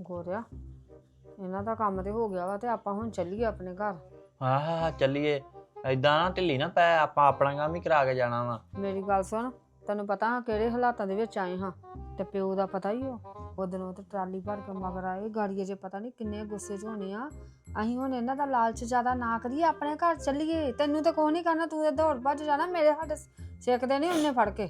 ਗੋਰਿਆ ਇਹਨਾਂ ਦਾ ਕੰਮ ਤੇ ਹੋ ਗਿਆ ਵਾ ਤੇ ਆਪਾਂ ਹੁਣ ਚੱਲੀਏ ਆਪਣੇ ਘਰ। ਹਾਂ ਹਾਂ ਹਾਂ ਚੱਲੀਏ। ਐਦਾਂ ਨਾ ਢਿੱਲੀ ਨਾ ਪੈ ਆਪਾਂ ਆਪਣਾ ਕੰਮ ਹੀ ਕਰਾ ਕੇ ਜਾਣਾ ਵਾ। ਮੇਰੀ ਗੱਲ ਸੁਣ ਤੈਨੂੰ ਪਤਾ ਕਿਹੜੇ ਹਾਲਾਤਾਂ ਦੇ ਵਿੱਚ ਆਏ ਹਾਂ ਤੇ ਪਿਓ ਦਾ ਪਤਾ ਹੀ ਹੋ ਉਦੋਂ ਉਹ ਤੇ ਟਰਾਲੀ ਭਰ ਕੇ ਮਗਰ ਆਏ ਗਾੜੀਏ ਜੇ ਪਤਾ ਨਹੀਂ ਕਿੰਨੇ ਗੁੱਸੇ 'ਚ ਹੋਣੇ ਆ। ਅਸੀਂ ਹੁਣ ਇਹਨਾਂ ਦਾ ਲਾਲਚ ਜ਼ਿਆਦਾ ਨਾ ਕਰੀਏ ਆਪਣੇ ਘਰ ਚੱਲੀਏ। ਤੈਨੂੰ ਤਾਂ ਕੋਈ ਨਹੀਂ ਕਰਨਾ ਤੂੰ ਤੇ ਦੌੜ ਭੱਜ ਜਾਣਾ ਮੇਰੇ ਹੱਥ ਸਿੱਖਦੇ ਨਹੀਂ ਉਹਨੇ ਫੜ ਕੇ।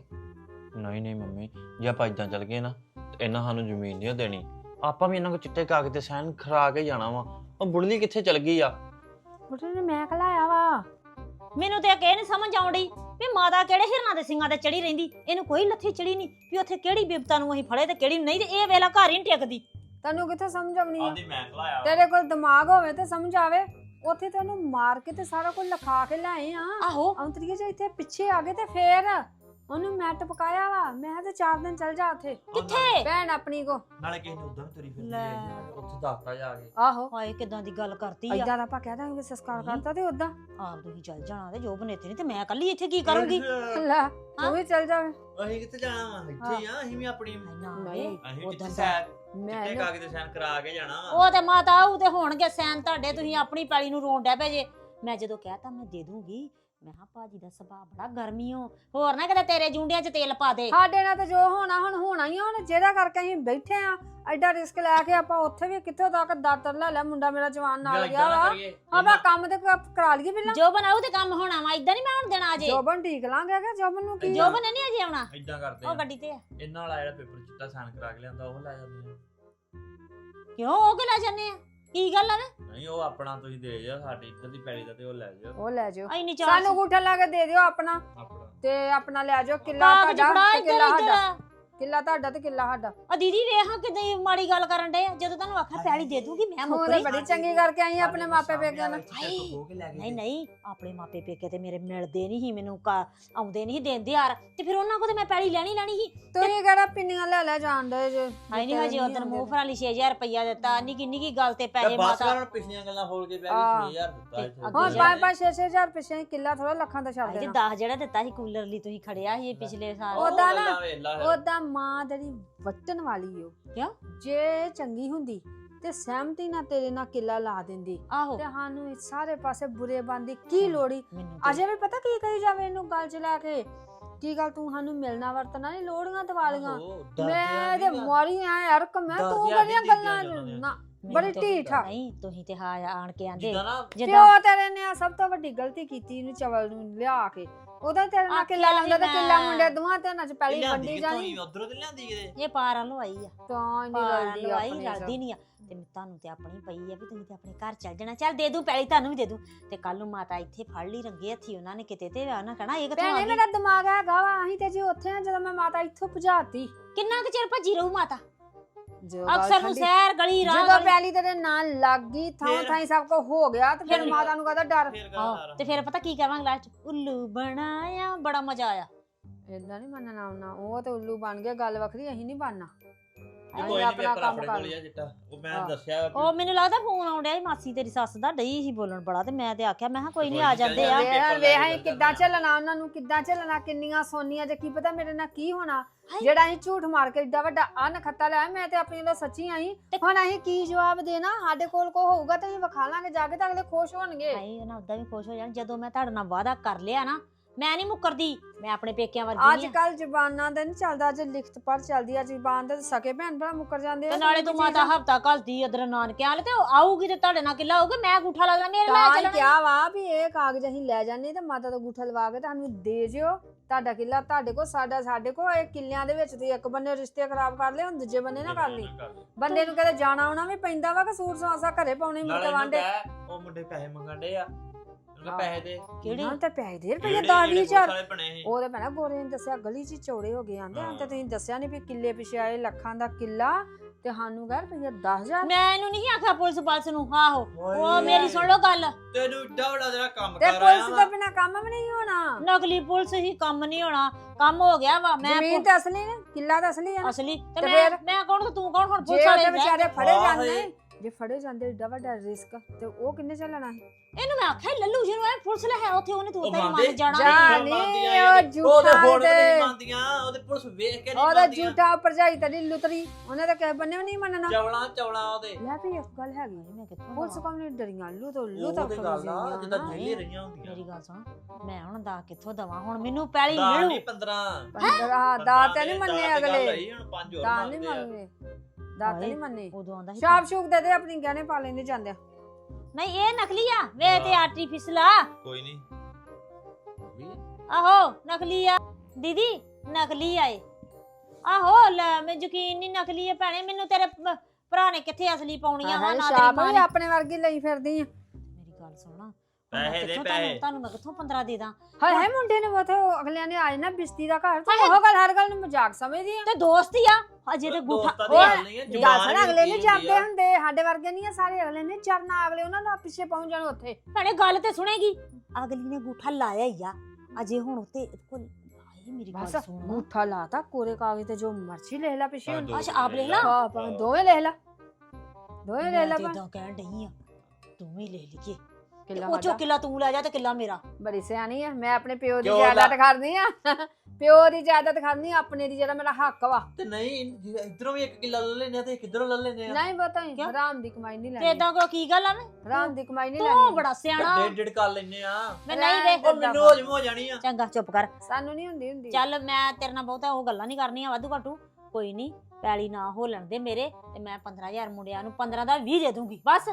ਨਹੀਂ ਨਹੀਂ ਮੰਮੀ ਜੇ ਆਪਾਂ ਇਦਾਂ ਚੱਲ ਗਏ ਨਾ ਤੇ ਇਹਨਾਂ ਸਾਨੂੰ ਜ਼ਮੀਨ ਨਹੀਂ ਦੇਣੀ। ਆਪਾਂ ਵੀ ਇਹਨਾਂ ਕੋ ਚਿੱਟੇ ਕਾਗਜ਼ ਤੇ ਸਾਈਨ ਖਰਾ ਕੇ ਜਾਣਾ ਵਾ। ਉਹ ਬੁੜਲੀ ਕਿੱਥੇ ਚਲ ਗਈ ਆ? ਬੁੱਢੇ ਨੇ ਮੈਂ ਕਲਾਇਆ ਵਾ। ਮੈਨੂੰ ਤੇ ਇਹ ਨਹੀਂ ਸਮਝ ਆਉਂਦੀ ਵੀ ਮਾਤਾ ਕਿਹੜੇ ਹਿਰਨਾਂ ਦੇ ਸਿੰਘਾਂ ਤੇ ਚੜੀ ਰਹਿੰਦੀ? ਇਹਨੂੰ ਕੋਈ ਲੱਥੀ ਚੜੀ ਨਹੀਂ ਵੀ ਉੱਥੇ ਕਿਹੜੀ ਬਿਪਤਾ ਨੂੰ ਅਸੀਂ ਫੜੇ ਤੇ ਕਿਹੜੀ ਨਹੀਂ ਤੇ ਇਹ ਵੇਲਾ ਘਰ ਹੀ ਨਹੀਂ ਟਿਕਦੀ। ਤੈਨੂੰ ਕਿੱਥੇ ਸਮਝ ਆਉਣੀ ਆ? ਮੈਂ ਖਲਾਇਆ ਤੇਰੇ ਕੋਲ ਦਿਮਾਗ ਹੋਵੇ ਤੇ ਸਮਝ ਆਵੇ। ਉੱਥੇ ਤੈਨੂੰ ਮਾਰ ਕੇ ਤੇ ਸਾਰਾ ਕੁਝ ਲਿਖਾ ਕੇ ਲਿਆਏ ਆ। ਆਹੋ। ਅੰਤਰੀਏ ਜੇ ਇੱਥੇ ਪਿੱਛੇ ਆ ਗਏ ਤੇ ਫੇਰ ਉਹਨੂੰ ਮੈਂ ਟਪਕਾਇਆ ਵਾ। ਮੈਂ ਕਿਹਾ ਤੇ ਚਾਰ ਦਿਨ ਚੱਲ ਜਾ ਉੱਥੇ। ਕਿੱਥੇ? ਭੈਣ ਆਪਣੀ ਕੋ। ਨਾਲੇ ਕਿਸੇ ਨੂੰ ਉਦਾਂ ਤੁਰੀ ਫਿਰਦੀ ਲੈ। ਹੈ ਉੱਥੇ ਦੱਸਤਾ ਜਾ ਕੇ। ਆਹੋ। ਹਾਏ ਕਿਦਾਂ ਦੀ ਗੱਲ ਕਰਤੀ ਆ। ਏਦਾਂ ਦਾ ਆਪਾਂ ਕਹਿ ਦਾਂਗੇ ਸੰਸਕਾਰ ਨਹੀਂ। ਕਰਤਾ ਤੇ ਉਦਾਂ ਆਪ ਤੁਸੀਂ ਚੱਲ ਜਾਣਾ ਤੇ ਜੋ ਬਨੇਤੇ ਨਹੀਂ ਤੇ ਮੈਂ ਇਕੱਲੀ ਇੱਥੇ ਕੀ ਕਰੂੰਗੀ? ਲੈ ਤੂੰ ਵੀ ਚੱਲ ਜਾ। ਅਸੀਂ ਕਿੱਥੇ ਜਾਣਾ ਵਾ? ਇੱਥੇ ਹੀ ਆ ਅਸੀਂ ਵੀ ਆਪਣੀ ਨਾ ਨਹੀਂ। ਅਸੀਂ ਉਦਾਂ ਕਿੱਥੇ ਦਾ- ਸੈਨ ਮੈਂ ਚਿੱਟੇ ਨਾ- ਕਾਗਜ਼ ਤੇ ਸਾਈਨ ਕਰਾ ਕੇ ਜਾਣਾ ਵਾ। ਉਹ ਤੇ ਮਾਤਾ ਆਊ ਤੇ ਹੋਣਗੇ ਸੈਨ ਤੁਹਾਡੇ ਤੁਸੀਂ ਆਪਣੀ ਪੈਲੀ ਨੂੰ ਰੋਣ ਡੈ ਪਏ ਜੇ। ਮੈਂ ਜਦੋਂ ਕਹਿਤਾ ਮੈਂ ਦੇ ਦੂੰਗੀ। ਮੈਂ ਕਿਹਾ ਭਾਜੀ ਦਾ ਸੁਭਾਅ ਬੜਾ ਗਰਮੀ ਹੋ ਹੋਰ ਨਾ ਕਿਤੇ ਤੇਰੇ ਜੁੰਡਿਆਂ 'ਚ ਤੇਲ ਪਾ ਦੇ। ਸਾਡੇ ਨਾਲ ਤੇ ਜੋ ਹੋਣਾ ਹੁਣ ਹੋਣਾ ਹੀ ਆ ਹੁਣ ਜਿਹਦਾ ਕਰਕੇ ਅਸੀਂ ਬੈਠੇ ਆ। ਐਡਾ ਰਿਸਕ ਲੈ ਕੇ ਆਪਾਂ ਉੱਥੇ ਵੀ ਕਿੱਥੋਂ ਤੱਕ ਦਾਤਰ ਲੈ ਲਿਆ ਮੁੰਡਾ ਮੇਰਾ ਜਵਾਨ ਨਾਲ ਗਿਆ ਵਾ ਆਪਾਂ ਕੰਮ ਤੇ ਕ- ਕਰਾ ਲਈਏ ਪਹਿਲਾਂ। ਜੋ ਬਣਾਉ ਤੇ ਕੰਮ ਹੋਣਾ ਵਾ ਇਦਾਂ ਨਹੀਂ ਮੈਂ ਹੁਣ ਦੇਣਾ ਅਜੇ। ਜੋਬਨ ਠੀਕ ਲਾਂਗੇ ਕਿ ਜੋਬਨ ਨੂੰ ਕੀ ਜੋ ਬਣੇ ਨਹੀਂ ਅਜੇ ਆਉਣਾ? ਇਦਾਂ ਕਰਦੇ ਉਹ ਆ। ਗੱਡੀ ਤੇ ਆ। ਇਹਨਾਂ ਵਾਲਾ ਜਿਹੜਾ ਪੇਪਰ ਚਿੱਟਾ ਸਾਈਨ ਕਰਾ ਕੇ ਲਿਆਂਦਾ ਉਹ ਲੈ ਜਾਂਦੇ ਆ। ਕਿਉਂ ਉਹ ਕਿ ਲੈ ਜਾਂਦੇ ਆ? ਕੀ ਗੱਲ ਆ ਵੇ ਨਹੀਂ ਉਹ ਆਪਣਾ ਤੁਸੀਂ ਦੇ ਜਾ ਸਾਡੀ ਇੱਧਰ ਦੀ ਪੈਲੀ ਦਾ ਤੇ ਉਹ ਲੈ ਜਾਓ। ਉਹ ਲੈ ਜਾਓ। ਐਨੀ ਚਾਰ ਸਾਨੂੰ ਅੰਗੂਠਾ ਲਾ ਕੇ ਦੇ ਦਿਓ ਆਪਣਾ। ਆਪਣਾ। ਤੇ ਆਪਣਾ ਲੈ ਜਾਓ ਕਿੱਲਾ ਕਾਗਜ਼ ਤੁਹਾਡਾ ਫੜਾ ਤੇ ਇੱਧਰ ਕਿੱਲਾ ਇੱਧਰ ਸਾਡਾ। ਕਿੱਲਾ ਤੁਹਾਡਾ ਤੇ ਕਿੱਲਾ ਸਾਡਾ। ਆ ਦੀਦੀ ਵੇਖ ਕਿਦਾਂ ਮਾੜੀ ਗੱਲ ਕਰਨ ਦੇ ਜਦੋਂ ਤੁਹਾਨੂੰ ਆਖਿਆ ਪੈਲੀ ਦੇ ਦੂੰਗੀ ਮੈਂ ਹੋਰ ਮੁੱਕਰੀ ਬੜੀ ਚੰਗੀ ਕਰਕੇ ਆਈ ਆਪਣੇ ਮਾਪੇ ਪੇਕਿਆਂ ਨਾਲ। ਨਹੀਂ ਨਹੀਂ ਆਪਣੇ ਮਾਪੇ ਪੇਕੇ ਤੇ ਮੇਰੇ ਮਿਲਦੇ ਨਹੀਂ ਸੀ ਮੈਨੂੰ ਕਾ- ਆਉਂਦੇ ਨਹੀਂ ਸੀ ਦਿੰਦੇ ਯਾਰ ਤੇ ਫਿਰ ਉਹਨਾਂ ਕੋਲ ਤੇ ਮੈਂ ਪੈਲੀ ਲੈਣੀ ਲੈਣੀ ਸੀ। ਤੁਸੀਂ ਕਿਹੜਾ ਪਿੰਨੀਆਂ ਲੈ ਲੈ ਜਾਣ ਦੇ ਜੇ? ਹਾਈ ਨਹੀਂ ਹਜੇ ਉਧਰ ਮੂੰਹ ਫਰਾਲੀ 6000 ਰੁਪਈਆ ਦਿੱਤਾ ਨਿੱਕੀ ਨਿੱਕੀ ਗੱਲ ਤੇ ਪੈਸੇ ਬਸ ਮਾਤਾ ਕਰਨ ਪਿਛਲੀਆਂ ਗੱਲਾਂ ਫੋਲ ਕੇ ਹਾਂ। ਗਏ 6000 ਦਿੱਤਾ ਤੇ ਇੱਥੇ। ਅੱਗੇ ਹੁਣ ਜਾ- 5 5 6 6000 ਪਿੱਛੇ ਹੀ ਕਿੱਲਾ ਥੋੜਾ ਲੱਖਾਂ ਦਾ ਛੱਡ ਹਾਏ ਜੀ ਦੇਣਾ। 10 ਜਿਹੜਾ ਦਿੱਤਾ ਸੀ ਕੂਲਰ ਲਈ ਤੁਸੀਂ ਖੜਿਆ ਸੀ ਪਿਛਲੇ ਸਾਲ। ਉਹ ਉਹਦਾ ਨਾ- ਵੇਖ ਲਾ ਫਿਰ। ਉਹਦਾ ਮਾਂ ਤੇਰੀ ਵੱਟਣ ਵਾਲੀ ਓ। ਕਿਉਂ? ਜੇ ਚੰਗੀ ਹੁੰਦੀ ਤੇ ਸਹਿਮਤੀ ਨਾਲ ਤੇਰੇ ਨਾਲ ਕਿੱਲਾ ਲਾ ਦਿੰਦੀ। ਆਹੋ। ਤੇ ਸਾਨੂੰ ਇਸ ਸਾਰੇ ਪਾਸੇ ਬੁਰੇ ਬੰਦੀ ਕੀ ਲੋੜੀ ਮੈਨੂੰ ਤੇ- ਅਜੇ ਵੀ ਪਤਾ ਕੀ ਕਹੀ ਜਾਵੇ ਇਹਨੂੰ ਗੱਲ ਚ ਲੈ ਕੇ? ਕੀ ਗੱਲ ਤੂੰ ਸਾਨੂੰ ਮਿਲਣਾ ਵਰਤਣਾ ਨਹੀਂ ਲੋੜੀਆਂ ਦਿਵਾਲੀਆਂ? ਆਹੋ, ਡਰਦੇ ਮੈਂ ਆ ਇਹਦੇ ਨੀ। ਗਾ। ਮਾਰੀ ਆ ਯਾਰ ਮੈਂ ਡਰਦੇ ਤੂੰ ਆ ਕਰੀਆਂ ਨੀ ਗੱਲਾਂ। ਨਾ। ਮੈਨੂੰ ਬੜੀ ਤੇ- ਢੀਠ ਆ। ਨਹੀਂ। ਤੁਸੀਂ ਤੇ ਹਾਂ ਆਣ ਕੇ ਆਂਦੇ। ਜਿੱਦਾਂ ਨਾ ਜਿੱਦਾਂ ਪਿਓ ਤੇਰੇ ਨੇ ਆਹ ਸਭ ਤੋਂ ਵੱਡੀ ਗਲਤੀ ਕੀਤੀ ਇਹਨੂੰ ਚਵਲ ਨੂੰ ਲਿਆ ਕੇ। ਉਹਦਾ ਤੇਰੇ ਨਾਲ ਕਿੱਲਾ ਆਖਿਆ ਤੇ ਸੀ ਕਿੱਲਾ ਮੈਂ। ਮੁੰਡੇ ਦੋਵਾਂ ਤੇ ਚ ਪਹਿਲੀ ਲਿਆਂਦੀ ਵੰਡੀ ਕਿੱਥੋਂ ਜਾਣੀ ਹੀ ਉਧਰੋਂ ਤੇ ਲਿਆਂਦੀ ਕਿਤੇ? ਇਹ ਪਾਰਾਂ ਲਵਾਈ ਆ। ਤਾਂ ਨਹੀਂ ਪਾਰਾਂ ਰਲਦੀ ਲਵਾਈ ਆਪਣੀ ਰਲਦੀ ਨਹੀਂ ਆ। ਤੇ ਮੈਂ ਤੁਹਾਨੂੰ ਤੇ ਆਪਣੀ ਪਈ ਆ ਵੀ ਤੁਸੀਂ ਤੇ ਆਪਣੇ ਘਰ ਚੱਲ ਜਾਣਾ। ਚੱਲ ਦੇ ਦੂੰ ਪੈਲੀ ਤੁਹਾਨੂੰ ਵੀ ਦੇ ਦੂੰ। ਤੇ ਕੱਲ ਨੂੰ ਮਾਤਾ ਇੱਥੇ ਫੜ ਲਈ ਰੰਗੇ ਹੱਥੀ ਉਹਨਾਂ ਨੇ ਕਿਤੇ ਤੇ ਉਹਨਾਂ ਕਹਣਾ ਇਹ ਕਿੱਥੋਂ ਆ ਭੈਣੇ ਗਈ? ਮੇਰਾ ਦਿਮਾਗ ਹੈਗਾ ਵਾ ਅਸੀਂ ਤੇ ਜੀ ਉੱਥੇ ਆ ਜਦੋਂ ਮੈਂ ਮਾਤਾ ਇੱਥੋਂ ਭਜਾਤੀ। ਕਿੰਨਾ ਕੁ ਚਿਰ ਭੱਜੀ ਰਹੂ ਮਾਤਾ? ਜਦੋਂ ਗੱਲ ਅਕਸਰ ਨੂੰ ਠੰਡੀ- ਸੈਰ ਗਲੀ ਰਾਹ ਜਦੋਂ ਗਲੀ- ਪਹਿਲੀ ਤੇਰੇ ਨਾਲ ਲੱਗ ਗਈ ਥਾਂ ਫਿਰ- ਥਾਂ ਸਭ ਕੁਝ ਹੋ ਗਿਆ ਤੇ ਫਿਰ ਫਿਰ- ਮਾਤਾ ਨੂੰ ਕਹਦਾ ਡਰ। ਫੇਰ ਆਹੋ, ਕਰਦਾ ਤੇ ਫਿਰ ਪਤਾ ਕੀ ਕਹਾਂਗੇ ਲਾਸਟ ਉੱਲੂ ਬਣਾਇਆ ਬੜਾ ਮਜ਼ਾ ਆਇਆ। ਇਦਾਂ ਨਹੀਂ ਮੰਨਣਾ ਉਹ ਤੇ ਉੱਲੂ ਬਣ ਗਿਆ ਗੱਲ ਵੱਖਰੀ ਅਸੀਂ ਨਹੀਂ ਬਣਨਾ। ਕੋਈ ਅਸੀਂ ਨਹੀਂ ਆਪਣਾ ਪੇਪਰ ਕੰਮ ਆਪਣੇ ਕਰ। ਕੋਲ ਹੀ ਆ ਚਿੱਟਾ। ਉਹ ਮੈਂ ਹਾਂ। ਦੱਸਿਆ ਉਹ ਮੈਨੂੰ ਲੱਗਦਾ ਫੋਨ ਆਉਣ ਡਿਆ ਸੀ ਮਾਸੀ ਤੇਰੀ ਸੱਸ ਦਾ ਡਈ ਸੀ ਬੋਲਣ ਬੜਾ ਤੇ ਮੈਂ ਤੇ ਆਖਿਆ ਮੈਂ ਕਿਹਾ ਕੋਈ ਨਹੀਂ ਆ ਜਾਂਦੇ ਆ। ਕਿੱਦਾਂ। ਚੱਲਣਾ ਉਹਨਾਂ ਨੂੰ ਕਿੱਦਾਂ ਚੱਲਣਾ ਕਿੰਨੀਆਂ ਸੋਨੀਆਂ ਜੇ ਕੀ ਪਤਾ ਮੇਰੇ ਨਾਲ ਕੀ ਹੋਣਾ। ਜਿਹੜਾ ਅਸੀਂ ਝੂਠ ਮਾਰ ਕੇ ਏਡਾ ਵੱਡਾ ਅਨ ਖੱਤਾ ਲਿਆ ਮੈਂ ਤੇ ਆਪਣੀ ਵੱਲੋਂ ਸੱਚੀ ਆਈ ਹੁਣ ਅਸੀਂ ਕੀ ਜਵਾਬ ਦੇਣਾ? ਸਾਡੇ ਕੋਲ ਕੋ ਹੋਊਗਾ ਤੇ ਅਸੀਂ ਵਿਖਾ ਲਾਂਗੇ ਜਾ ਕੇ ਤਾਂ ਅਗਲੇ ਖੁਸ਼ ਹੋਣਗੇ। ਉਹਨਾਂ ਉਦਾਂ ਵੀ ਖੁਸ਼ ਹੋ ਜਾਣ। ਜਦੋਂ ਮੈਂ ਤੁਹਾਡੇ ਨਾਲ ਵਾਅਦਾ ਕਰ ਲਿਆ ਨਾ ਮੈਂ ਨਹੀਂ ਮੁੱਕਰਦੀ ਮੈਂ ਆਪਣੇ ਪੇਕਿਆਂ ਅੱਜ ਵਰਗੀ ਆ। ਕੱਲ ਜ਼ਬਾਨਾਂ ਦੇ ਨਹੀਂ ਚੱਲਦਾ ਅੱਜ ਲਿਖਤ ਪਰ ਚੱਲਦੀ ਆ ਜ਼ਬਾਨ ਤੇ ਸਕੇ ਭੈਣ ਭਰਾ ਮੁੱਕਰ ਜਾਂਦੇ ਤੇ ਆ ਨਾਲੇ ਤੂੰ ਮਾਤਾ ਹਫਤਾ ਘਲਦੀ ਅਦਰ ਨਾਨਕਿਆਂ ਵਾਲੇ ਤੇ ਉਹ ਆਊਗੀ ਤੇ ਤੁਹਾਡੇ ਨਾਲ ਕਿੱਲਾ ਆਊਗਾ ਮੈਂ ਅੰਗੂਠਾ ਲਾ ਲਾ ਮੇਰੇ ਤਾਂ ਨਾਲ ਹੀ ਚੱਲਣਾ। ਕਿਹਾ ਵਾ ਵੀ ਇਹ ਕਾਗਜ਼ ਅਸੀਂ ਲੈ ਜਾਂਦੇ ਤੇ ਮਾਤਾ ਦਾ ਅੰਗੂਠਾ ਲਵਾ ਕੇ ਤੁਹਾਨੂੰ ਦੇ ਜਿਓ। ਤੁਹਾਡਾ ਕਿੱਲਾ ਤੁਹਾਡੇ ਕੋਲ ਸਾਡਾ ਸਾਡੇ ਕੋਲ ਇਹ ਕਿੱਲਿਆਂ ਦੇ ਵਿੱਚ ਤੁਸੀਂ ਇੱਕ ਬੰਨੇ ਰਿਸ਼ਤੇ ਖਰਾਬ ਕਰ ਲਏ ਹੁਣ ਦੂਜੇ ਬੰਨੇ ਨਾ ਕਰ ਲਈ। ਬੰਦੇ ਨੂੰ ਕਦੇ ਜਾਣਾ ਆਉਣਾ ਵੀ ਪੈਂਦਾ ਵਾ ਕਿ ਸੂਟ ਸਵਾਸਾ ਘਰੇ ਪਾਉਣੇ ਨਾਲੇ ਇਹਨੂੰ ਵਾਂਡੇ। ਉਹ ਮੁੰਡੇ ਪੈਸੇ ਮੰਗਣ ਡੇ ਆ ਹਾਂ। ਪੈਸੇ ਦੇ। ਕਿਹੜੀ? ਤੇ ਪੈਸੇ ਦੇ ਰੁਪਏ ਜਿਹੜੇ- 10 ਜਿਹੜੇ 20000 ਪੁਲਿਸ ਵਾਲੇ ਬਣੇ ਸੀ। ਉਹਦੇ ਭੈਣਾ ਗੋਰੇ ਨੇ ਦੱਸਿਆ ਗਲੀ 'ਚ ਹੀ ਚੌੜੇ ਹੋ ਗਏ ਆਂਦੇ। ਹਾਂ ਤੇ ਹਾਂ। ਤੁਸੀਂ ਦੱਸਿਆ ਨਹੀਂ ਵੀ ਕਿੱਲੇ ਪਿਛੇ ਆਏ ਲੱਖਾਂ ਦਾ ਕਿੱਲਾ ਤੇ ਸਾਨੂੰ ਕਹਿ ਰੁਪਏ 10000 ਮੈਂ ਇਹਨੂੰ ਨਹੀਂ ਆਖਿਆ ਪੁਲਿਸ ਪਾਲਸ ਨੂੰ ਆਹੋ। ਉਹ ਮੇਰੀ ਸੁਣ ਲਓ ਗੱਲ। ਤੈਨੂੰ ਏਡਾ ਵੱਡਾ ਜਿਹੜਾ ਕੰਮ ਤੇ ਕਰ ਪੁਲਿਸ ਆਇਆ ਤੋਂ ਬਿਨਾ ਕੰਮ ਵੀ ਨਹੀਂ ਹੋਣਾ। ਨਕਲੀ ਪੁਲਿਸ ਹੀ ਕੰਮ ਨਹੀਂ ਹੋਣਾ। ਕੰਮ ਹੋ ਗਿਆ ਵਾ। ਮੈਂ ਜ਼ਮੀਨ ਤੇ ਅਸਲੀ ਨੇ ਕਿੱਲਾ ਤਾਂ ਅਸਲੀ ਆ ਨਾ। ਅਸਲੀ। ਤੇ ਤੇ ਮੈਂ ਫਿਰ? ਮੈਂ ਕੌਣ ਤੇ ਤੂੰ ਕੌਣ ਹੁਣ ਜੇ ਪੁਲਿਸ ਵਾਲੇ ਉਹਦੇ ਵਿਚਾਰੇ ਫੜੇ ਵਾਹ ਜਾਂਦੇ। ਜੇ ਫੜੇ ਜਾਂਦੇ ਏਡਾ ਵੱਡਾ ਰਿਸਕ ਤੇ ਉਹ ਕਿੰਨੇ ਚੱਲਣਾ ਸੀ? ਇਹਨੂੰ ਮੈਂ ਆਖਿਆ ਲੱਲੂ ਜਿਹਨੂੰ ਐ ਪੁਲਿਸ ਲੈ ਹੈ ਉੱਥੇ ਉਹਨੇ ਤੂੰ ਮੰਨਦੇ? ਮੰਨ ਜਾਣਾ ਜਾ ਨੀ। ਨੀ, ਮੰਨਦੀਆਂ ਉਹ ਉਹਦੇ ਹੁਣ ਵੀ ਤੇ- ਨਹੀਂ ਮੰਨਦੀਆਂ ਉਹਦੇ ਪੁਲਿਸ ਵੇਖ ਕੇ ਨਹੀਂ ਉਹਦਾ ਮੰਨਦੀਆਂ। ਝੂਠਾ ਭਰਜਾਈ ਤੇਰੀ ਲੁਤਰੀ ਉਹਨੇ ਤਾਂ ਕਿਸੇ ਬੰਨੇ ਵੀ ਨਹੀਂ ਮੰਨਣਾ। ਚਵਲਾਂ ਚਵਲਾਂ ਉਹਦੇ। ਲੈ ਵੀ ਇੱਕ ਗੱਲ ਹੈਗੀ ਮੈਂ ਕਿੱਥੋਂ ਪੁਲਿਸ? ਕੋਲ ਨਹੀਂ ਡਰੀਆਂ ਲੂ ਤੋਂ ਲੂ ਉਹ ਤੋਂ ਤੇ ਗੱਲ ਆ ਜਿੱਦਾਂ ਜੇਲੇ ਰਹੀਆਂ ਹੁੰਦੀਆਂ। ਮੇਰੀ ਗੱਲ ਸੁਣ ਮੈਂ ਹੁਣ ਦਾ ਕਿੱਥੋਂ ਦਵਾਂ? ਹੁਣ ਮੈਨੂੰ ਪੈਲੀ ਦਾ ਮਿਲੂ। ਨਹੀਂ 15 ਪੰਦਰਾਂ ਦਾ ਤੇ ਨਹੀਂ ਮੰਨੇ ਅਗਲੇ। ਹੁਣ ਪੰਜ ਹੋਰ ਦਾ ਨਹੀਂ ਮੰਗਦੇ ਆ। ਮੰਨੇ ਦਾ ਤੇ ਹਾਏ। ਨਹੀਂ ਮੰਨੇ। ਉਦੋਂ ਆਂਦਾ ਸੀ ਸ਼ਾਪ ਸ਼ੂਕ ਦੇ ਦੇ ਆਪਣੀ ਗਹਿਣੇ ਪਾ ਲੈਂਦੇ ਜਾਂਦੇ ਆ। ਨਹੀਂ ਇਹ ਨਕਲੀ ਆ। ਵੇ ਤੇ ਆਰਟੀਫਿਸ਼ਲ ਆ ਕੋਈ ਨਹੀਂ। ਵੀ? ਆਹੋ ਨਕਲੀ ਆ। ਦੀਦੀ ਨਕਲੀ ਆ ਇਹ। ਆਹੋ ਲੈ ਮੈਂ ਯਕੀਨ ਨਹੀਂ ਨਕਲੀ ਆ। ਭੈਣੇ ਮੈਨੂੰ ਤੇਰੇ ਭਰਾ ਨੇ ਕਿੱਥੇ ਅਸਲੀ ਪਾਉਣੀਆਂ ਵਾ ਹਾਏ, ਨਾ ਤੇਰੀ ਸ਼ਾਪ ਮਾਂ ਵੀ ਨੇ। ਆਪਣੇ ਵਰਗੀ ਲਈ ਫਿਰਦੀ ਆ। ਮੇਰੀ ਗੱਲ ਸੁਣ। ਪੈਸੇ ਦੇ ਪੈਸੇ। ਤੁਹਾਨੂੰ ਮੈਂ ਕਿੱਥੋਂ 15 ਦੇ ਦਾਂ? ਹਾਏ ਹਾਏ ਮੁੰਡੇ ਨੇ ਉਥੇ ਅਗਲਿਆਂ ਨੇ ਆਏ ਨਾ ਬਿਸਤੀ ਦਾ ਘਰ ਤੇ ਉਹ ਗੱਲ ਹਰ ਗੱਲ ਨੂੰ ਮਜ਼ਾਕ ਸਮਝਦੀ ਆ। ਤੇ ਦੋਸਤ ਹੀ ਆ। ਹਜੇ ਤੇ ਗੂਠਾ ਦੋਸਤਾਂ ਦੀ ਗੱਲ ਨਹੀਂ ਹੈ ਗੱਲ ਸੁਣ ਵੀ ਅਗਲੇ ਨਹੀਂ ਜਾਂਦੇ ਹੁੰਦੇ। ਸਾਡੇ ਵਰਗੇ ਨਹੀਂ ਆ ਸਾਰੇ ਅਗਲੇ ਨੇ ਚਰਨਾ ਅਗਲੇ ਉਹਨਾਂ ਨੂੰ ਪਿੱਛੇ ਪਹੁੰਚ ਜਾਣ ਉੱਥੇ। ਭੈਣੇ ਗੱਲ ਤੇ ਸੁਣੇਗੀ। ਅਗਲੀ ਨੇ ਗੂਠਾ ਲਾਇਆ ਹੀ ਆ। ਅਜੇ ਹੁਣ ਉੱਤੇ ਕੋਲ ਮੇਰੀ ਗੱਲ ਬਸ ਸੁਣ। ਗੂਠਾ ਲਾਤਾ ਕੋਰੇ ਕਾਗਜ਼ ਤੇ ਜੋ ਮਰਜ਼ੀ ਲਿਖ ਲੈ ਪਿੱਛੇ ਹੁਣ। ਅੱਛਾ ਆਪ ਲਾ ਹਾਂ ਭਾਵੇਂ ਦੋਵੇਂ ਲਿਖ ਲੈ। ਦੋਵੇਂ ਲਿਖ ਲੈ ਮੈਂ ਭਾਵੇਂ। ਤਾਂ ਕਹਿਣ ਡਈ ਆ ਤੂੰ ਹੀ ਲੈ ਲਈਏ। ਕਿੱਲਾ ਉਹ ਚੋ ਸਾਡਾ। ਕਿੱਲਾ ਤੂੰ ਲੈ ਜਾ ਤੇ ਕਿੱਲਾ ਮੇਰਾ। ਬੜੀ ਸਿਆਣੀ ਆ ਮੈਂ ਆਪਣੇ ਪਿਓ ਦੀ ਕਿਉਂ ਜਾਇਦਾਦ ਕਰਦੀ ਆ। ਪਿਓ ਦੀ ਜਾਇਦਾਦ ਕਰਨੀ ਆ ਆਪਣੇ ਦੀ ਜਿਹੜਾ ਮੇਰਾ ਹੱਕ ਵਾ। ਤੇ ਨਹੀਂ ਇਧਰੋਂ ਵੀ ਇੱਕ ਕਿੱਲਾ ਲੈ ਲੈਨੇ ਆ ਤੇ ਕਿਧਰੋਂ ਲੈ ਲੈਨੇ ਆ? ਨਹੀਂ ਪਤਾ ਹੀ ਕਿਉਂ? ਹਰਾਮ ਦੀ ਕਮਾਈ ਨਹੀਂ ਤੇ ਲੈਣੀ। ਇਦਾਂ ਕੋ ਕੀ ਗੱਲ ਆ ਮੈਂ ਹਰਾਮ ਦੀ ਕਮਾਈ ਨਹੀਂ ਤੂੰ ਲੈਣੀ। ਬੜਾ ਸਿਆਣਾ। ਡੇਢ ਡੇਢ ਕਰ ਲੈਨੇ ਆ। ਮੈਂ ਨਹੀਂ ਵੇ ਉਹ ਮੈਨੂੰ ਹਜਮ ਹੋ ਜਾਣੀ ਆ। ਚੰਗਾ ਚੁੱਪ ਕਰ। ਸਾਨੂੰ ਨਹੀਂ ਹੁੰਦੀ ਹੁੰਦੀ। ਚੱਲ ਮੈਂ ਤੇਰੇ ਨਾਲ ਬਹੁਤਾ ਉਹ ਗੱਲਾਂ ਨਹੀਂ ਕਰਨੀਆਂ ਵਾਧੂ ਘਾਟੂ। ਕੋਈ ਨਹੀਂ ਪੈਲੀ ਨਾ ਹੋ ਲੈਣ ਦੇ ਮੇਰੇ ਤੇ ਮੈਂ 15000 ਮੁੰਡਿਆਂ ਨੂੰ 15 ਦਾ 20 ਦੇ ਦੂੰਗੀ। ਬਸ।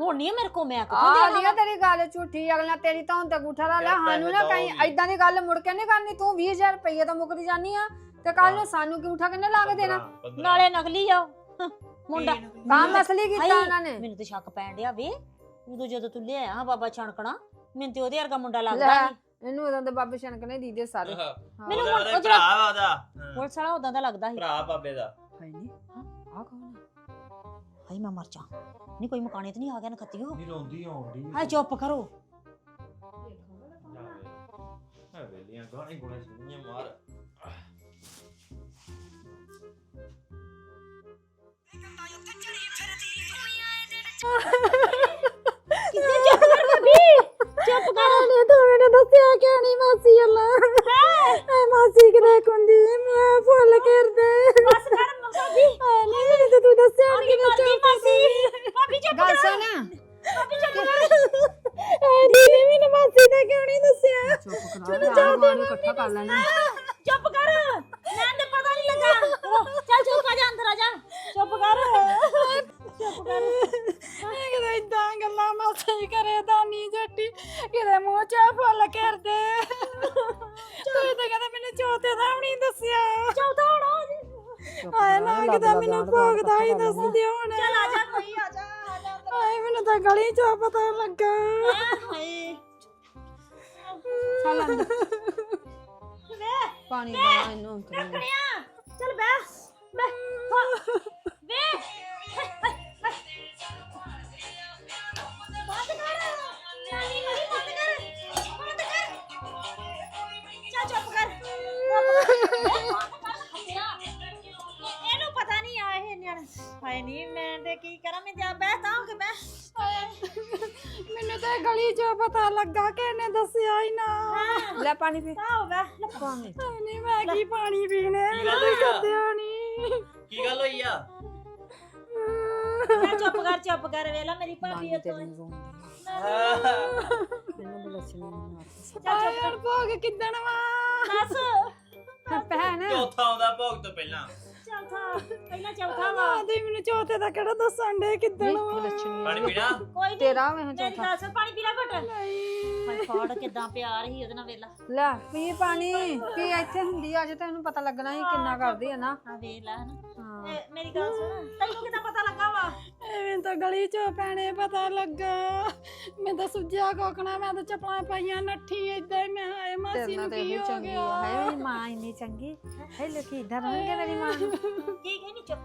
ਹੁਣ ਨਹੀਂ ਮੇਰੇ ਕੋ ਮੈਂ ਕਿੱਥੋਂ ਆ ਦੇਣਾ ਲਿਆ ਤੇਰੀ ਗੱਲ ਝੂਠੀ ਅਗਲਾ ਤੇਰੀ ਤਾਂ ਤੇ ਗੂਠਾ ਲਾ ਲੈ ਯਾਰ ਸਾਨੂੰ ਨਾ ਪੈਸੇ ਕਹੀਂ ਦਓ ਵੀ। ਐਦਾਂ ਦੀ ਗੱਲ ਮੁੜ ਕੇ ਨਹੀਂ ਕਰਨੀ ਤੂੰ 20000 ਰੁਪਏ ਤਾਂ ਮੁੱਕਦੀ ਜਾਨੀ ਆ ਤੇ ਕੱਲ ਨੂੰ ਸਾਨੂੰ ਗੂਠਾ ਕਿੰਨੇ ਲਾ ਕੇ ਦੇਣਾ? ਨਾਲੇ ਨਕਲੀ ਆ ਉਹ। ਮੁੰਡਾ। ਕੰਮ ਅਸਲੀ ਕੀਤਾ ਉਹਨਾਂ ਨੇ। ਮੈਨੂੰ ਤੇ ਸ਼ੱਕ ਪੈਣ ਡਿਆ ਵੇ। ਉਦੋਂ ਜਦੋਂ ਤੂੰ ਲਿਆਇਆ ਹਾਂ ਬਾਬਾ ਛਣਕਣਾ ਮੈਨੂੰ ਤੇ ਉਹਦੇ ਵਰਗਾ ਮੁੰਡਾ ਲੱਗਦਾ ਲੈ। ਸੀ। ਇਹਨੂੰ ਉਦੋਂ ਦੇ ਬਾਬੇ ਸ਼ਨਕ ਨੇ ਦੀਦੇ ਸਾਰੇ। ਹਾਂ। ਮੈਨੂੰ ਉਹਦਾ ਹੁਣ ਉਹਦਾ ਉਹ ਜਿਹੜਾ- ਭਰਾ ਵਾ ਉਹਦਾ। ਹਾਂ, ਪੁਲਿਸ ਵਾਲਾ ਉਦਾਂ ਦਾ ਲੱਗਦਾ ਸੀ। ਭਰਾ ਬਾਬੇ ਦਾ। ਹਾਏ ਨੀ। ਆ ਕੌਣ ਹਾਈ ਮੈਂ ਮਰ ਜਾ ਨਹੀਂ ਕੋਈ ਮਕਾਨੇ ਤੇ ਨਹੀਂ ਆ ਗਿਆ ਨਖੱਤੀਓ ਨਹੀਂ ਰੋਂਦੀ ਆਉਂਦੀ ਹਾਏ ਚੁੱਪ ਕਰੋ। ਹੈ ਵੇਲੀਆਂ ਗਾਣੇ ਗੁਣੇ ਸੁਣੀਆਂ ਮਾਰ। ਮਾਸੀ ਕਰੇ ਦਾਨੀ ਜੱਟੀ ਕਿਤੇ ਮੂੰਹ ਚਾ ਫੁੱਲ ਕਰਦੇ ਤੂੰ ਤਾਂ ਕਹਿੰਦਾ ਮੈਨੂੰ ਚੌਥੇ ਦਾ ਵੀ ਨਹੀਂ ਦੱਸਿਆ। ਚੌਥਾ ਹੋਣਾ ਹਾਏ ਨਾ ਕਿਤੇ ਮੈਨੂੰ ਭੋਗਦਾ ਹੀ ਦੱਸ ਦਿਓ ਹੁਣ। ਚੱਲ ਆ ਜਾ ਕੋਈ ਆ ਜਾ ਆ ਜਾ ਅੰਦਰ। ਹਾਏ ਮੈਨੂੰ ਤਾਂ ਗਲੀ ਚੋਂ ਪਤਾ ਲੱਗਾ। ਹਾਏ। ਚੱਲ ਅੰਦਰ ਵੇ ਪਾਣੀ ਦਾ ਇਹਨੂੰ ਕਰੀ ਰੱਖਣਿਆ ਚੱਲ ਬੈ ਬੈ ਵੇ। ਬੰਦ ਕਰ। ਨਾਨੀ ਮਰੀ ਬੰਦ ਕਰ। ਬੰਦ ਕਰ। ਚੱਲ ਚੁੱਪ ਕਰ। ਇਹਨੂੰ ਪਤਾ ਨਹੀਂ ਆ ਇਹ ਨਿਆਣ। ਹਾਏ ਨਹੀਂ ਮੈਂ ਤੇ ਕੀ ਕਰਾਂ ਮੈਂ ਜਾ ਬੈ ਤਾਂ ਹੋ ਕੇ ਬੈ ਮੈਨੂੰ ਤਾਂ ਗਲੀ ਚੋਂ ਪਤਾ ਲੱਗਾ ਕਿ ਇਹਨੇ ਦੱਸਿਆ ਹੀ ਨਾ। ਲੈ ਪਾਣੀ ਪੀ। ਤਾਂ ਹੋ ਬੈ ਪਾਣੀ। ਨਹੀਂ ਮੈਂ ਕੀ ਪਾਣੀ ਪੀਣੇ? ਮੈਨੂੰ ਆ? ਸੱਦਿਆ ਨਹੀਂ ਕੀ ਗੱਲ ਹੋਈ ਆ? ਚੱਲ ਚੁੱਪ ਕਰ ਚੁੱਪ ਕਰ ਵੇਲਾ ਮੇਰੀ ਭਾਬੀ ਉੱਤੋਂ ਤੇਰੀ ਨੂੰ ਰੋਂਦੀ ਮੈਨੂੰ ਬਲਛਣੀ ਨਹੀਂ ਚੱਲ ਚੁੱਪ ਕਰ। ਭੋਗ ਕਿੱਦਣ ਵਾ? ਦੱਸ। ਭੈਣ। ਚੌਥਾ ਆਉਂਦਾ ਭੋਗ ਤੋਂ ਪਹਿਲਾਂ। ਚੌਥਾ ਪਹਿਲਾਂ ਚੌਥਾ ਵਾ। ਤੇ ਮੈਨੂੰ ਚੌਥੇ ਦਾ ਕਿਹੜਾ ਦੱਸਣ ਦੇ ਕਿੱਦਣ ਵਾ? ਪਾਣੀ ਪੀਣਾ? ਕੋਈ ਨਹੀਂ ਤੇਰਾ ਵੇ ਚੌਥਾ। ਗੱਲ ਸੁਣ ਪਾਣੀ ਪੀ ਲੈ ਘੁੱਟ। ਨਹੀਂ। ਹਾਏ ਫਾੜ ਕਿਦਾਂ ਪਿਆਰ ਸੀ ਉਹਦੇ ਨਾਲ ਵੇਲਾ ਲੈ। ਪੀ ਪਾਣੀ। ਪੀ ਇੱਥੇ ਹੁੰਦੀ ਅੱਜ ਤੈਨੂੰ ਪਤਾ ਲੱਗਣਾ ਸੀ ਕਿੰਨਾ ਕਰਦੀ ਹੈ ਨਾ ਆ ਹਨਾ। ਮੇਰੀ ਗੱਲ ਸੁਣ। ਤੈਨੂੰ ਕਿਦਾਂ ਪਤਾ ਲੱਗਾ ਵਾ? ਐਵੇਂ ਤਾਂ ਗਲੀ ਚੋਂ ਪੈਣੇ ਪਤਾ ਲੱਗਾ। ਮੈਂ ਤਾਂ ਸੁੱਜਿਆ ਕੋਕਣਾ ਮੈਂ ਤਾਂ ਚੱਪਲਾਂ ਪਾਈਆਂ ਨੱਠੀ ਏਦਾਂ ਹੀ। ਮੈਂ ਹਾਏ ਮਾਸੀ ਨੂੰ ਕੀ ਹੋ ਗਿਆ? ਹੈ ਮਾਂ ਇੰਨੀ ਚੰਗੀ। ਹੈ ਲੋਕੀ ਇਦਾਂ ਰਹਣਗੇ ਮੇਰੀ ਮਾਂ ਕੀ ਕਹਿੰਦੀ? ਚੁੱਪ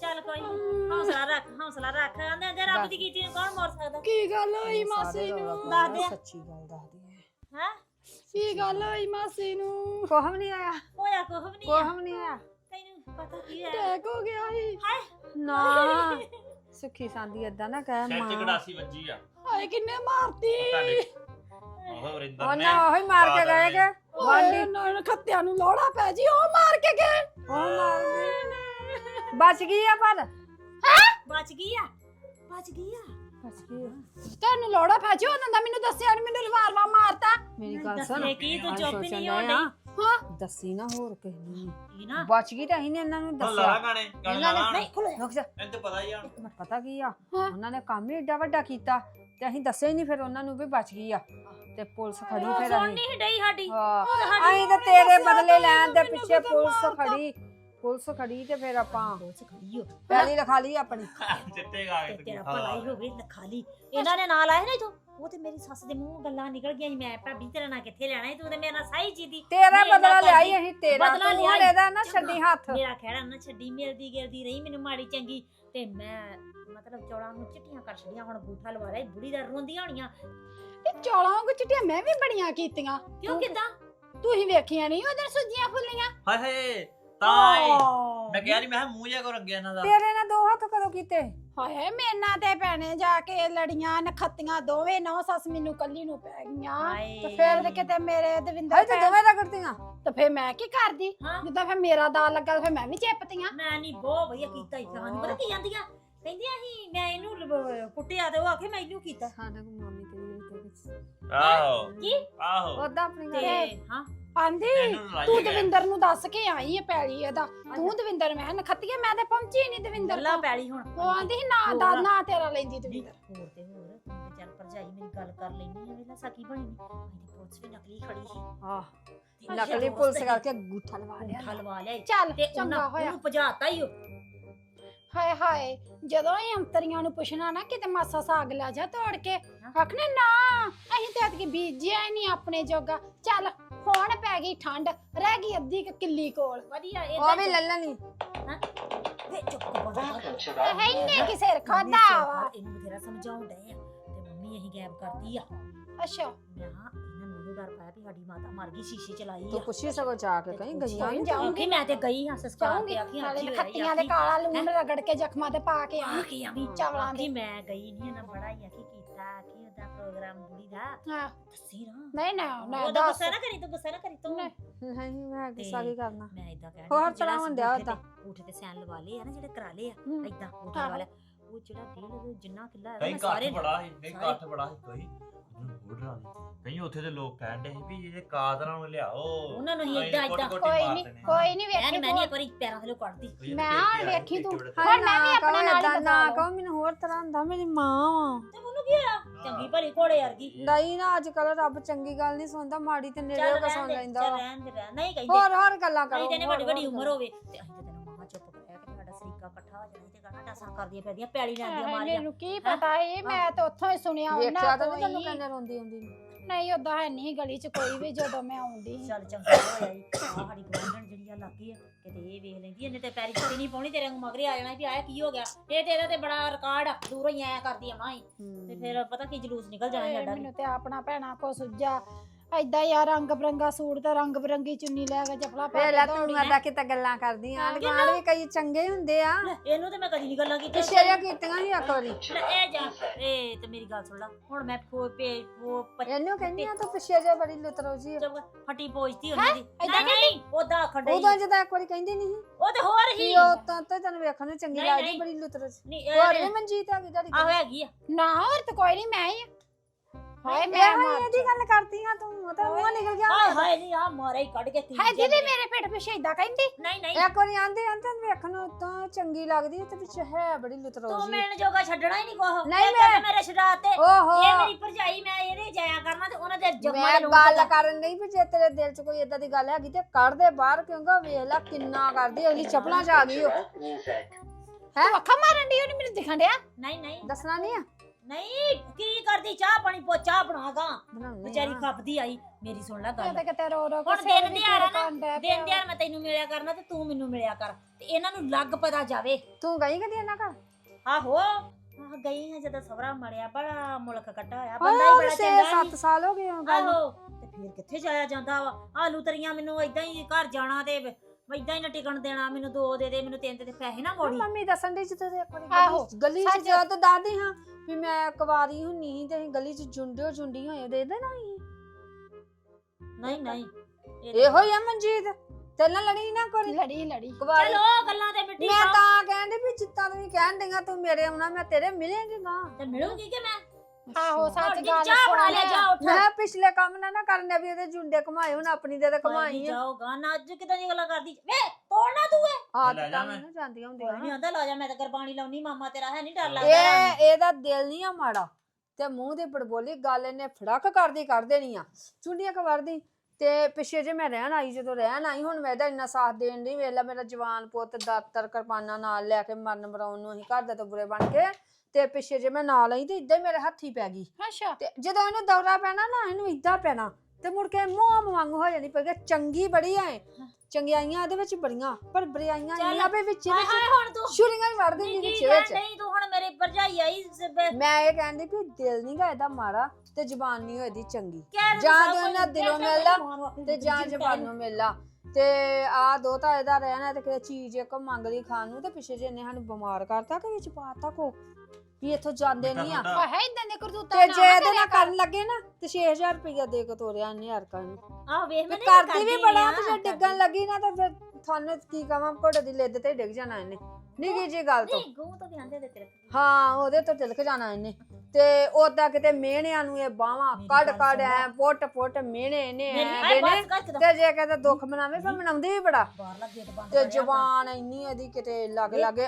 ਚੱਲ ਕੋਈ ਨੀ, ਹੌਸਲਾ ਰੱਖ ਹੌਸਲਾ ਰੱਖ। ਆਂਦੇ ਰੱਬ ਦੀ ਕੀਤੀ ਨੂੰ ਕੌਣ ਮੋੜ ਸਕਦਾ? ਕੀ ਗੱਲ ਹੋਈ ਮਾਸੀ ਨੂੰ? ਦੱਸ ਦੇ ਸੱਚੀ ਗੱਲ ਦੱਸ ਦੇ ਹੈ? ਕੀ ਗੱਲ ਹੋਈ ਮਾਸੀ ਨੂੰ? ਕੋਹਮ ਨਹੀਂ ਆਇਆ। ਹੋਇਆ ਕੁਝ ਵੀ ਨਹੀਂ ਆ। ਕੋਹਮ ਨਹੀਂ ਆਇਆ। ਪਤਾ ਕੀ ਹੈ ਟੈਕ ਹੋ ਗਿਆ ਸੀ ਹਾਏ ਨਾ ਸੁੱਖੀ ਸਾਂਦੀ ਏਦਾਂ ਨਾ ਕਹਿ ਸਿਰ 'ਚ ਮਾਂ ਗੜਾਸੀ ਵੱਜੀ ਆ ਹਾਏ ਕਿੰਨੇ ਮਾਰਤੀ ਤੁਹਾਡੇ ਉਹ ਰਿੰਦਰ ਨੇ ਉਹਨਾਂ ਉਹੀ ਮਾਰ ਕੇ ਗਏ ਕਿ ਵਾਂਡੀ ਵਾਂਡੀ ਖੱਤਿਆਂ ਨੂੰ ਲੋੜਾ ਪੈ ਜੀ ਉਹ ਮਾਰ ਕੇ ਗਏ ਉਹ ਮਾਰ ਗਏ ਬਚ ਗਈ ਆ ਪਰ ਬਚ ਗਈ ਆ ਬਚ ਗਈ ਆ ਬਚ ਗਈ ਆ। ਤੁਹਾਨੂੰ ਲੋੜਾ ਪੈ ਜੀ ਉਹਨਾਂ ਦਾ ਮੈਨੂੰ ਦੱਸਿਆ ਨੀ ਮੈਨੂੰ ਰਿਵਾਲਵਾ ਮਾਰਤਾ ਮੇਰੀ ਗੱਲ ਸੁਣ ਦੱਸੇ ਕੀ ਤੂੰ ਮੈਂ ਚੁੱਪ ਹੀ ਸੋਚਣ ਨਹੀਂ ਡਿਆ ਹੋਣੀ ਹਾਂ। ਦੱਸੀ ਨਾ ਹੋਰ ਕਿਸੇ ਨੂੰ। ਇਹ ਨਾ। ਬਚ ਗਈ ਤਾਂ ਅਸੀਂ ਨੇ ਇਹਨਾਂ ਨੂੰ ਹੁਣ ਦੱਸਿਆ ਲਾ ਗਾਣੇ ਗਾਣੇ ਇਹਨਾਂ ਨੇ- ਨਹੀਂ ਖੁੱਲੇ ਰੁਕ ਜਾ। ਇਹਨੂੰ ਤਾਂ ਪਤਾ ਹੀ ਆ ਇੱਕ ਮਿੰਟ ਪਤਾ ਕੀ ਆ? ਹਾਂ। ਉਹਨਾਂ ਨੇ ਕੰਮ ਹੀ ਏਡਾ ਵੱਡਾ ਕੀਤਾ ਤੇ ਅਸੀਂ ਦੱਸਿਆ ਹੀ ਨਹੀਂ ਫਿਰ ਉਹਨਾਂ ਨੂੰ ਵੀ ਬਚ ਗਈ ਆ। ਤੇ ਪੁਲਿਸ ਖੜੀ ਫਿਰ ਸੁਣ ਅਸੀਂ। ਨਹੀਂ ਡਈ ਸਾਡੀ। ਹਾਂ। ਸਾਡੀ ਅਸੀਂ ਤਾਂ ਤੇਰੇ ਬਦਲੇ ਲੈਣ ਦੇ ਪਿੱਛੇ ਪੁਲਿਸ। ਖੜੀ। ਪੁਲਿਸ ਖੜੀ ਤੇ ਫਿਰ ਆਪਾਂ ਪੁਲਿਸ ਖੜੀ ਹੋ। ਪਹਿਲੀ ਲਿਖਾ ਲਈ ਆਪਣੀ। ਚਿੱਟੇ ਗਾ ਤੇ ਕੇ ਤੇਰਾ ਭਲਾ ਹੀ ਹੋਵੇ ਲਖਾਲੀ ਇਹਨਾਂ ਨੇ ਨਾਲ ਆਏ ਨਾ ਤੂੰ ਉਹ ਤੇ ਮੇਰੀ ਸੱਸ ਦੇ ਮੂੰਹ ਗੱਲਾਂ ਨਿਕਲ ਗਈਆਂ ਸੀ, ਮੈਂ ਭਾਬੀ ਤੇਰੇ ਨਾਲ ਕਿੱਥੇ ਲੈਣਾ ਸੀ? ਤੂੰ ਤੇ ਮੇਰੇ ਸਾਈ ਜੀਦੀ ਤੇਰਾ ਨਹੀਂ, ਏਦਾਂ ਬਦਲਾ ਲਿਆਈ। ਅਸੀਂ ਤੇਰਾ ਬਦਲਾ ਤੂੰ ਲਿਆਈ। ਇਹਦਾ ਨਾ ਛੱਡੀ ਹੱਥ। ਮੇਰਾ ਖਹਿੜਾ ਨਾ ਛੱਡੀ ਮਿਲਦੀ ਗਿਲਦੀ ਰਹੀ ਮੈਨੂੰ ਮਾੜੀ ਚੰਗੀ। ਤੇ ਮੈਂ ਮਤਲਬ ਚੌਲਾਂ ਨੂੰ ਚਿੱਟੀਆਂ ਕਰ ਛੜੀਆਂ ਹੁਣ ਬੂਠਾ ਲਵਾ ਲਿਆ ਬੁੜੀ ਦਾ ਰੋਂਦੀਆਂ ਹੋਣੀਆਂ। ਇਹ ਚੌਲਾਂ ਵਾਂਗੂ ਚਿੱਟੀਆਂ ਮੈਂ ਵੀ ਬੜੀਆਂ ਕੀਤੀਆਂ। ਕਿਉਂ ਕਿਦਾਂ? ਤੁਸੀਂ ਵੇਖੀਆਂ ਨਹੀਂ ਉਹਦੇ ਸੁੱਜੀਆਂ ਫੁੱਲੀਆਂ। ਹਾਏ ਹਾਏ ਤਾਂ ਹੀ। ਮੈਂ ਕਿਹਾ ਨਹੀਂ ਮੈਂ ਕਿਹਾ ਮੂੰਹ ਜਿਹਾ ਕੋ ਰੰਗਿਆ ਇਹਨਾਂ ਦਾ। ਤੇਰੇ ਨਾਲ ਦੋ ਹੱਥ ਕਦੋਂ ਕੀਤੇ? ਹਾਏ ਮੇਨਾ ਤੇ ਭੈਣੇ ਜਾ ਕੇ ਲੜੀਆਂ ਨਖੱਤੀਆਂ ਦੋਵੇਂ ਨੌ ਸੱਸ ਮੈਨੂੰ ਕੱਲੀ ਨੂੰ ਪੈ ਗਈਆਂ। ਤੇ ਫਿਰ ਤੇ ਕਿਤੇ ਮੇਰੇ ਦਵਿੰਦਰ ਹਾਏ ਤੇ ਭੈਣ- ਦੋਵੇਂ ਰਗੜਤੀਆਂ। ਤੇ ਫਿਰ ਮੈਂ ਕੀ ਕਰਦੀ? ਹਾਂ। ਜਿੱਦਾਂ ਫਿਰ ਮੇਰਾ ਦਾਲ ਲੱਗਾ ਤੇ ਫਿਰ ਮੈਂ ਵੀ ਚਿੱਪਤੀਆਂ। ਮੈਂ ਨਹੀਂ ਬਹੁਤ ਵਧੀਆ ਕੀਤਾ ਹੀ ਸਾਨੂੰ ਪਤਾ ਕੀ ਜਾਂਦੀਆਂ ਕਹਿੰਦੀਆਂ ਸੀ ਮੈਂ ਇਹਨੂੰ ਕੁੱਟਿਆ ਤੇ ਉਹ ਆਖੇ ਮੈਂ ਇਹਨੂੰ ਕੀਤਾ। ਸਾਡੇ ਕੋਲ ਮਾਮੀ ਆਹੋ। ਕੀ? ਆਹੋ। ਉਹਦਾ ਆਪਣੀ ਤੇ ਗੱਲ। ਹਾਂ। ਆਂਦੀ ਇਹਨੂੰ ਲੜਾਈ ਤੂੰ ਗਏ ਦਵਿੰਦਰ ਨੂੰ ਦੱਸ ਕੇ ਆਈ ਹੈ ਪੈਲੀ ਇਹਦਾ। ਤੂੰ ਦਵਿੰਦਰ ਮੈਂ ਨਖੱਤੀਏ ਮੈਂ ਤੇ ਪਹੁੰਚੀ ਨਹੀਂ ਦਵਿੰਦਰ ਗੱਲਾਂ ਕੋਲ। ਪੈਲੀ ਹੁਣ। ਉਹ ਆਂਦੀ ਸੀ, ਨਾ ਦਾ ਨਾ ਤੇਰਾ ਲੈਂਦੀ ਦਵਿੰਦਰ। ਹੋਰ ਤੇ ਹੋਰ। ਤੂੰ ਤੇ ਚੱਲ ਭਰਜਾਈ ਮੇਰੀ ਗੱਲ ਕਰ ਲੈਣੀ ਆ ਵੇਲਾ ਸਕੀ ਬਣੀ ਨਹੀਂ ਇਹਦੀ ਪੁਲਿਸ ਵੀ ਨਕਲੀ ਖੜੀ ਸੀ। ਆਹ ਤੇ ਨਕਲੀ ਪੁਲਿਸ। ਕਰਕੇ ਅੰਗੂਠਾ ਲਵਾ ਲਿਆ। ਅੰਗੂਠਾ ਲਵਾ ਲਿਆ ਚੱਲ ਤੇ ਚੰਗਾ ਉਹਨਾਂ ਹੋਇਆ। ਉਹਨੂੰ ਭਜਾਤਾ ਹੀ ਉਹ। ਹਾਏ ਹਾਏ ਜਦੋਂ ਇਹ ਅੰਤਰੀਆਂ ਨੂੰ ਪੁੱਛਣਾ ਨਾ ਕਿਤੇ ਮਾਸਾ ਸਾਗ ਲੈ ਜਾ ਤੋੜ ਕੇ। ਆਖਣੇ ਨਾ ਅਸੀਂ ਤੇ ਅਤਕੀ ਬੀਜਿਆ ਹੀ ਨਹੀਂ ਆਪਣੇ ਜੋਗਾ। ਚੱਲ ਹੁਣ ਪੈ ਗਈ ਠੰਡ ਰਹਿ ਗਈ ਅੱਧੀ ਕੁ ਕਿੱਲੀ ਕੋਲ। ਵਧੀਆ ਉਹ ਵੀ ਲੱਲਣੀ ਵੇ ਚੁੱਪ ਕਰ ਇਹ ਇੰਨੇ ਕਿ ਸਿਰ ਖਾਦਾ ਵਾ। ਇਹਨੂੰ ਬਥੇਰਾ ਸਮਝਾਉਣ ਡਏ ਆ। ਤੇ ਮੰਮੀ ਅਸੀਂ ਗਾਇਬ ਕਰਤੀ ਆ। ਅੱਛਾ। ਮੈਂ ਹਾਂ ਨੂੰ ਉਦੋਂ ਡਰ ਪਾਇਆ ਵੀ ਸਾਡੀ ਮਾਤਾ ਮਰ ਗਈ ਸ਼ੀਸ਼ੇ ਚਲਾਈ ਤੂੰ ਆ ਪੁੱਛੀ ਸਗੋਂ ਜਾ ਕੇ ਕਹੀਂ ਗਈਆਂ ਨੀ। ਜਾਊਂਗੀ ਆਖੀ ਮੈਂ ਤੇ ਗਈ ਹਾਂ ਸੰਸਕਾਰ ਤੇ ਆਖੀ ਨਾਲੇ ਖੱਤੀਆਂ ਦੇ ਕਾਲਾ ਲੂਣ ਰਗੜ ਕੇ ਜ਼ਖਮਾਂ ਤੇ ਪਾ ਕੇ ਆਵਾਂ ਆਖੀ ਆਵੀਂ ਚਾਵਲਾਂ ਆਖੀ ਦੇ। ਮੈਂ ਗਈ ਨਹੀਂ ਨਾ ਬੜਾ ਹੀ ਆਖੀ ਕੀਤਾ ਆਖੀ ਉਹਦਾ ਪ੍ਰੋਗਰਾਮ ਬੁੜੀ ਦਾ ਹਾਂ ਦੱਸੀ ਨਾ ਨਹੀਂ ਨਾ ਨਾ ਉਹਦਾ ਦੱਸ ਗੁੱਸਾ ਨਾ ਕਰੀ ਤੂੰ ਗੁੱਸਾ ਨਾ ਕਰੀ ਤੂੰ ਨਹੀਂ। ਨਹੀਂ ਮੈਂ ਗੁੱਸਾ ਤੇ- ਕੀ ਕਰਨਾ ਮੈਂ ਇਦਾਂ ਕਹਿ ਹੋਰ ਤਰ੍ਹਾਂ ਹੁੰਦਿਆ ਉਹਦਾ। ਊਠ ਤੇ ਸੈਨ ਲਵਾ ਲਏ ਆ ਨਾ ਜਿਹੜੇ ਕਰਾ ਲਏ ਆ ਹੂੰ। ਇਦਾਂ ਆਹੋ। ਲਵਾ ਲਿਆ ਉਹ ਜਿਹੜਾ ਦਿਲ ਜਿੰਨਾ ਕਿੱਲਾ ਹੈਗਾ ਕਈ ਮੈਂ ਕੱਠ ਸਾਰੇ ਬੜਾ ਸੀ ਕਈ ਸਾਰੇ- ਕੱਠ ਬੜਾ ਸੀ ਕੋਈ ਉਹਨੂੰ ਹੋਰ ਡਰਾ ਦੇ। ਕਈ ਉੱਥੇ ਦੇ ਲੋਕ ਕਹਿੰਦੇ ਸੀ ਵੀ ਜਿਹੜੇ ਕਾਦਰਾਂ ਨੂੰ ਲਿਆਓ। ਉਹਨਾਂ ਨੂੰ ਹੀ ਏਦਾਂ- ਕੋਈ ਨਹੀਂ। ਕੋਈ ਨਹੀਂ ਮੈਂ ਵੇਖੀ ਨੀ ਮੈਂ ਨਹੀਂ ਇੱਕ ਵਾਰੀ ਪੈਰਾਂ ਥੱਲੇ ਕੱਢਦੀ। ਇਹਦੇ ਮੈਂ ਵੇਖੀ ਤੂੰ। ਹਾਏ ਮੈਂ ਵੀ ਨਾ ਆਪਣੇ ਕਹੋ ਨਾਲ ਹੀ ਏਦਾਂ, ਨਾ ਕਹੋ ਮੈਨੂੰ ਹੋਰ ਤਰ੍ਹਾਂ ਹੁੰਦਾ ਮੇਰੀ ਮਾਂ ਵਾ ਤੇ ਮੈਨੂੰ ਕੀ ਹੋਇਆ? ਚੰਗੀ ਭਲੀ ਘੋੜੇ ਵਰਗੀ। ਨਹੀਂ ਨਾ ਅੱਜ ਕੱਲ ਰੱਬ ਚੰਗੀ ਗੱਲ ਨਹੀਂ ਸੁਣਦਾ ਮਾੜੀ ਤੇ ਨੇੜੇ ਹੋ ਰਹਿਣ ਦੇ ਲੈਂਦਾ ਚੱਲ ਵਾ। ਰਹਿਣ ਦੇ ਰਹਿਣ ਨਹੀਂ ਕਹਿੰਦੇ। ਹੋਰ ਹੋਰ ਗੱਲਾਂ ਕਰੋ ਨੇ ਹੋਰ- ਵੱਡੀ ਵੱਡੀ ਉਮਰ। ਹੋਵੇ ਤੇ ਅਸੀਂ ਤੇ ਕਿ ਸਾਡਾ ਸਰੀਕਾ ਇਕੱਠਾ ਹੋ ਜਾਣਾ ਤੇ ਗਾਣਾ ਟਾਸਾਂ ਕਰਦੀਆਂ ਫਿਰਦੀਆਂ ਪੈਲੀ ਲੈਂਦੀਆਂ ਮਾਰੀਆਂ। ਮੈਨੂੰ ਕੀ ਪਤਾ ਇਹ ਮੈਂ ਤਾਂ ਉੱਥੋਂ ਹੀ ਸੁਣਿਆ ਵੇਖਿਆ ਉਹਨਾਂ ਤਾਂ ਤੋਂ ਨਹੀਂ ਤੈਨੂੰ ਹੀ। ਕਹਿੰਦੇ ਰੋਂਦੀ ਆਉਂਦੀ ਨੂੰ। ਨਹੀਂ ਉਦਾਂ ਹੈ ਨਹੀਂ ਗਲੀ 'ਚ ਕੋਈ ਵੀ ਜਦੋਂ ਮੈਂ ਆਉਂਦੀ ਸੀ। ਚੱਲ ਚੰਗਾ ਹੋਇਆ ਈ ਆਹ ਸਾਡੀ ਗਵਾਂਢਣ ਜਿਹੜੀ ਆ ਲੱਗੀ ਆ ਕਿਤੇ ਇਹ ਵੇਖ ਲੈਂਦੀ ਇਹਨੇ ਤੇ ਪੈਰੀ ਜੁੱਤੀ ਨਹੀਂ ਪਾਉਣੀ ਤੇਰੇ ਨੂੰ ਮਗਰੇ ਆ ਜਾਣਾ ਵੀ ਆਇਆ ਕੀ ਹੋ ਗਿਆ। ਇਹ ਤੇ ਇਹਦਾ ਤੇ ਬੜਾ ਰਿਕਾਰਡ ਆ ਦੂਰੋਂ ਹੀ ਆਇਆ ਕਰਦੀ ਆਉਣਾ ਹੀ ਤੇ ਫਿਰ ਪਤਾ ਕੀ ਜਲੂਸ ਨਿਕਲ ਜਾਣਾ ਏ, ਸਾਡਾ ਵੀ। ਮੈਨੂੰ ਤੇ ਆਪਣਾ ਭੈਣਾ ਕੋ ਸੁੱਜਾ ਐਦਾਂ ਯਾਰ ਰੰਗ ਬਰੰਗਾ ਸੂਟ ਤੇ ਰੰਗ ਬਰੰਗੀ ਚੁੰਨੀ ਲੈ ਕੇ ਜਫਲਾ ਪਾ ਵੇਲਾ ਕੇ ਤੂੰ ਆਦਾ ਕਿਤੇ ਗੱਲਾਂ ਕਰਦੀ ਆਂ ਗਾਣ ਵੀ ਕਈ ਚੰਗੇ ਹੁੰਦੇ ਆ। ਇਹਨੂੰ ਤੇ ਮੈਂ ਕਦੀ ਨਹੀਂ ਗੱਲਾਂ ਕੀਤੀਆਂ ਪਿਛੇ ਜਿਹਾ ਕੀਤੀਆਂ ਸੀ ਇੱਕ ਵਾਰੀ। ਲੈ, ਇਹ ਜਾ ਇਹ ਤੇ ਮੇਰੀ ਗੱਲ ਸੁਣ ਲੈ ਹੁਣ ਮੈਂ ਫੋ ਪੇ ਫੋ ਇਹਨੂੰ ਕਹਿੰਦੀ ਆ ਤੂੰ ਪਿਛੇ ਜਿਹਾ ਬੜੀ ਲੁਤਰੋ ਜੀ। ਫਟੀ ਪੋਜਤੀ ਉਹਨਾਂ ਦੀ ਏਦਾਂ ਨਹੀਂ ਨਹੀਂ ਉਹਦਾ ਡਈ ਉਦੋਂ ਜਦੋਂ ਇੱਕ ਵਾਰੀ ਕਹਿੰਦੀ ਨਹੀਂ ਉਹ ਤੇ ਹੋਰ ਹੀ ਕਿ ਉਹ ਤਾਂ ਤਾਂ ਤੈਨੂੰ ਵੇਖਣ ਨੂੰ ਚੰਗੀ ਨਹੀਂ, ਲੱਗਦੀ ਨਹੀਂ। ਬੜੀ ਲੁਤਰੋ ਜੀ। ਨਹੀਂ ਹੋਰ ਮਨਜੀਤ ਹੈਗੀ ਤੁਹਾਡੀ ਆਹੋ ਹੈਗੀ ਆ। ਨਾ ਹੋਰ ਤਾਂ ਕੋਈ ਨਹੀਂ ਮੈਂ ਹੀ ਆ। ਹਾਏ ਮੈਂ ਇਹਦੀ ਗੱਲ ਕਰਦੀ ਆ ਤੂੰ ਉਹ ਤਾਂ ਮੂੰਹ ਨਿਕਲ ਗਿਆ ਹਾਏ ਹਾਏ ਨਹੀਂ ਆ ਮਾਰੇ ਹੀ ਕੱਢ ਕੇ ਤੀ ਹਾਏ ਦੀਦੀ ਮੇਰੇ ਪੇਟ ਪਿਛੇ ਇਦਾਂ ਕਹਿੰਦੀ। ਨਹੀਂ ਨਹੀਂ। ਇੱਕ ਵਾਰੀ ਆਂਦੇ ਆਂ ਤੈਨੂੰ ਵੇਖਣ ਨੂੰ ਤਾਂ ਚੰਗੀ ਲੱਗਦੀ ਤੇ ਪਿੱਛੇ ਹੈ ਬੜੀ ਲੁਤਰੋ ਤੂੰ ਮਿਲਣ ਜੋਗਾ ਛੱਡਣਾ ਹੀ ਨਹੀਂ ਕੋਹ ਨਹੀਂ, ਇਹ ਮੈਂ- ਮੇਰੇ ਸ਼ਰਾਤ ਤੇ। ਇਹ ਮੇਰੀ ਭਰਜਾਈ ਮੈਂ ਇਹਦੇ ਜਾਇਆ ਕਰਨਾ ਤੇ ਉਹਨਾਂ ਦੇ ਜਮਾ ਮੈਂ ਗੱਲ ਕਰਨ ਨਹੀਂ ਵੀ ਜੇ ਤੇਰੇ ਦਿਲ 'ਚ ਕੋਈ ਇਦਾਂ ਦੀ ਗੱਲ ਹੈਗੀ ਤੇ ਕੱਢ ਦੇ ਬਾਹਰ ਕਿਉਂਕਿ ਵੇਖ ਲੈ ਕਿੰਨਾ ਕਰਦੀ ਅਗਲੀ ਚਪਲਾਂ 'ਚ ਆ ਗਈ ਉਹ। ਤੂੰ ਅੱਖਾਂ ਮਾਰਨ ਦੀ ਉਹਨੇ ਮੈਨੂੰ ਦਿਖਣ ਡਿਆ? ਨਹੀਂ ਨਹੀਂ। ਦੱਸਣਾ ਨਹੀਂ ਆ? ਨਹੀਂ ਕੀ ਕਰਦੀ? ਚਾਹ ਪਾਣੀ ਪੋ ਚਾਹ ਬਣਾਗਾ। ਵਿਚਾਰੀ ਖੱਪਦੀ ਆਈ ਮੇਰੀ ਸੁਣ ਲੈ ਗੱਲ। ਤਾਂ ਕਿਤੇ ਰੋ ਰੋ ਕੇ ਹੁਣ ਦਿਨ ਦਿਹਾੜਾ ਨਾ, ਦਿਨ। ਦਿਹਾੜ ਮੈਂ ਤੈਨੂੰ ਮਿਲਿਆ ਕਰਨਾ ਤੇ ਤੂੰ ਮੈਨੂੰ ਮਿਲਿਆ ਕਰ। ਤੇ ਇਹਨਾਂ ਨੂੰ ਲੱਗ ਪਤਾ ਜਾਵੇ। ਤੂੰ ਗਈ ਕਦੀ ਇਹਨਾਂ ਘਰ? ਆਹੋ। ਆਹ ਗਈ ਹਾਂ ਜਦੋਂ ਸਵਰਾ ਮੜਿਆ ਬੜਾ ਮੁਲਕ ਕੱਟਾ ਹੋਇਆ। ਬੰਦਾ ਹੀ ਬੜਾ 6 ਚੰਗਾ 7 ਸਾਲ ਹੋ ਗਏ ਨੂੰ। ਆਹੋ ਤੇ ਫਿਰ ਕਿੱਥੇ ਜਾਇਆ ਜਾਂਦਾ ਵਾ? ਆਲੂ ਤਰੀਆਂ ਮੈਨੂੰ ਇਦਾਂ ਹੀ ਘਰ ਜਾਣਾ ਤੇ ਇਦਾਂ ਹੀ ਨਾ ਟਿਕਣ ਦੇਣਾ ਮੈਨੂੰ ਦੋ ਦੇ ਦੇ ਮੈਨੂੰ ਤਿੰਨ ਦੇ ਦੇ ਪੈਸੇ ਨਾ ਮੋੜੀ। ਮੰਮੀ ਦੱਸਣ ਦੀ ਜਦੋਂ ਵਾਰੀ। ਆਹੋ, ਗਲੀ 'ਚ- ਗਲੀ ਚ ਸੱਚ। ਜਾ ਤਾਂ ਦਾਦੀ ਹਾਂ। ਵੀ ਮੈਂ ਕੁਵਾਰੀ ਹੁੰਨੀ ਸੀ ਤੇ ਅਸੀਂ ਗਲੀ ਚ ਜੁੰਡਿਓ ਜੁੰਡੀ ਹੋਏ ਦੇ ਦੇਣਾ ਸੀ? ਨਹੀਂ ਨਹੀਂ। ਇਹੋ ਹੀ ਆ ਮਨਜੀਤ? ਤੇ ਨਾ ਲੜੀ ਨਾ ਕੋਈ? ਲੜੀ ਲੜੀ। ਕੁਵਾਰੀ ਚਲੋ ਗੱਲਾਂ ਤੇ ਮਿੱਟੀ ਮੈਂ ਪਾਓ। ਤਾਂ ਕਹਿੰਦੀ ਵੀ ਜਿੱਤਾਂ ਤੁਸੀਂ ਕਹਿਣ ਡਈਆਂ ਤੂੰ ਮੇਰੇ ਆਉਣਾ ਮੈਂ ਤੇਰੇ ਮਿਲੇਂਗੀ ਨਾ ਤੇ ਮਿਲੂਗੀ ਕਿ ਮੈਂ? ਆਹੋ ਸੱਚ ਗੱਲ ਚਾਹ ਬਣਾ ਲਿਆ। ਜਾ ਉੱਠ। ਮੈਂ ਪਿਛਲੇ ਕੰਮ ਨਾ ਨਾ ਕਰਨੇ ਵੀ ਉਹਦੇ ਜੁੰਡੇ ਕਮਾਏ ਹੁਣ ਆਪਣੀ ਦੇ ਤਾਂ ਕਮਾਈ ਕਮਾਈ ਆ। ਜਾਓਗਾ ਨਾ ਅੱਜ ਕਿਦਾਂ ਦੀ ਗੱਲਾਂ ਕਰਦੀ? ਵੇ! ਤੋੜਨਾ ਤੂੰ ਆਹ ਲੈ ਜਾ ਤਾਂ ਮੈਂ। ਨਾ ਜਾਂਦੀਆਂ ਨਹੀਂ ਹੁੰਦੀਆਂ ਆਂਦਾ ਲਾ ਜਾ ਮੈਂ ਤਾਂ ਗਰਬਾਣੀ ਲਾਉਣੀ ਮਾਮਾ ਤੇਰਾ ਹੈ ਨਹੀਂ ਡਰ ਲੱਗਦਾ। ਇਹ ਇਹਦਾ ਦਿਲ ਨਹੀਂ ਆ ਮਾੜਾ ਤੇ ਮੂੰਹ ਦੀ ਬੜਬੋਲੀ ਗੱਲ ਇਹਨੇ ਫੜਕ ਕਰਦੀ ਕਰ ਦੇਣੀ ਆ। ਚੁੰਡੀਆਂ ਕਵਰਦੀ ਤੇ ਪਿੱਛੇ ਜੇ ਮੈਂ ਰਹਿਣ ਆਈ ਜਦੋਂ ਰਹਿਣ ਆਈ ਹੁਣ ਮੈਂ ਇਹਦਾ ਇੰਨਾ ਸਾਥ ਦੇਣ ਦੀ ਵੇਲਾ ਮੇਰਾ ਜਵਾਨ ਪੁੱਤ ਦਾਤਰ ਕਿਰਪਾਨਾਂ ਨਾਲ ਲੈ ਕੇ ਮਰਨ ਮਰਾਉਣ ਨੂੰ ਅਸੀਂ ਘਰ ਦੇ ਤੋਂ ਬੁਰੇ ਬਣ ਕੇ ਤੇ ਪਿੱਛੇ ਜੇ ਮੈਂ ਨਾਲ ਆਈ ਤੇ ਇਦਾਂ ਹੀ ਮੇਰੇ ਹੱਥੀ ਪੈ ਗਈ। ਅੱਛਾ। ਤੇ ਜਦੋਂ ਇਹਨੂੰ ਦੌਰਾ ਪੈਣਾ ਨਾ ਇਹਨੂੰ ਇਦਾਂ ਪੈਣਾ ਤੇ ਮੁੜ ਕੇ ਮੂੰਹ ਵਾਂਗ ਹੋ ਜਾਣੀ ਪਰ ਚੰਗੀ ਬੜੀ ਐ ਚੰਗਿਆਈਆਂ ਇਹਦੇ ਵਿੱਚ ਬੜੀਆਂ ਪਰ ਬੁਰਾਈਆਂ ਚੱਲ। ਇੰਨੀਆਂ ਵੀ ਵਿੱਚ ਹਾਏ ਵਿੱਚ ਹਾਏ ਹੁਣ ਤੂੰ। ਛੁਰੀਆਂ ਹੀ ਵੜ ਦਿੰਦੀ ਕੀ ਵਿੱਚ ਵਿੱਚ। ਨਹੀਂ ਤੂੰ ਹੁਣ ਮੇਰੀ ਭਰਜਾਈ ਆਈ ਸ- ਮੈਂ ਇਹ ਕਹਿੰਦੀ ਵੀ ਦਿਲ ਨਹੀਂ ਗਾ ਇਹਦਾ ਮਾੜਾ ਤੇ ਜ਼ਬਾਨ ਨਹੀਂ ਹੋਈ ਦੀ ਚੰਗੀ। ਕਹਿ ਜਾਂ ਤੇ ਉਹਨਾਂ ਦਿਲੋਂ ਮਿਲਦਾ ਤੇ ਜਾਂ ਜ਼ਬਾਨ ਮਿਲਦਾ ਤੇ ਆ ਦੋ ਤਾਂ ਇਹਦਾ ਰਹਿਣਾ ਤੇ ਕਿਤੇ ਚੀਜ਼ ਇੱਕ ਮੰਗ ਲਈ ਖਾਣ ਨੂੰ ਤੇ ਪਿੱਛੇ ਜੇ ਇਹਨੇ ਸਾਨੂੰ ਬਿਮਾਰ ਕਰਤਾ ਕਿ ਵਿੱਚ ਪਾਤਾ ਕੋ ਵੀ ਇੱਥੋਂ ਜਾਂਦੇ ਨਹੀਂ ਆ। ਤੁਹਾਡਾ- ਆਹ ਇਦਾਂ ਦੇ ਕਰਤੂਤਾਂ ਤੇ ਨਾ ਜੇ ਇਹਦੇ ਕਰਿਆ ਨਾਲ ਕਰ। ਕਰਨ ਲੱਗੇ ਨਾ ਤੇ 6000 ਰੁਪਇਆ ਦੇ ਕੇ ਤੋਰਿਆ ਇਹਨੇ ਹਰਕਾਂ ਨੂੰ। ਆਹ ਵੇਖ ਤੇ ਮੈਂ ਕਰਦੀ ਵੀ ਬੜਾ ਤੇ ਜੇ ਡਿੱਗਣ ਲੱਗੀ ਨਾ ਤਾਂ ਫਿਰ ਤੁਹਾਨੂੰ ਕੀ ਕਵਾਂ ਘੋੜੇ ਦੀ ਲਿੱਦ ਤੇ ਡਿੱਗ ਜਾਣਾ ਇਹਨੇ। ਨਿੱਕੀ ਜੀ ਗੱਲ ਤੋਂ। ਨਹੀਂ ਗੂੰ ਤਾਂ ਕਹਿੰਦੇ ਤੇ ਤੇਰੇ ਹਾਂ ਉਹਦੇ ਤੋਂ ਤਿਲਕ ਜਾਣਾ ਇਹਨੇ। ਤੇ ਉਦਾਂ ਕਿਤੇ ਮਿਹਣਿਆਂ ਨੂੰ ਇਹ ਬਾਹਾਂ ਮੇਰੀ ਕੱਢ ਗੱਲ ਕੱਢ ਸੁਣ। ਐ ਪੁੱਟ ਪੁੱਟ ਮਿਹਣੇ ਇਹਨੇ ਮੇਰੀ ਐ ਦੇਣੇ। ਬਸ ਤੇ ਜੇ ਕਹਿੰਦਾ ਦੁੱਖ ਮਨਾਵੇ ਫਿਰ ਮਨਾਉਂਦੀ ਵੀ ਬੜਾ। ਬਾਹਰ ਲੱਗ ਗੇਟ ਬੰਦ ਤੇ ਕਰਿਆ ਜ਼ਬਾਨ ਇੰਨੀ ਇਹਦੀ ਕਿਤੇ ਲੱਗ ਲੱਗੇ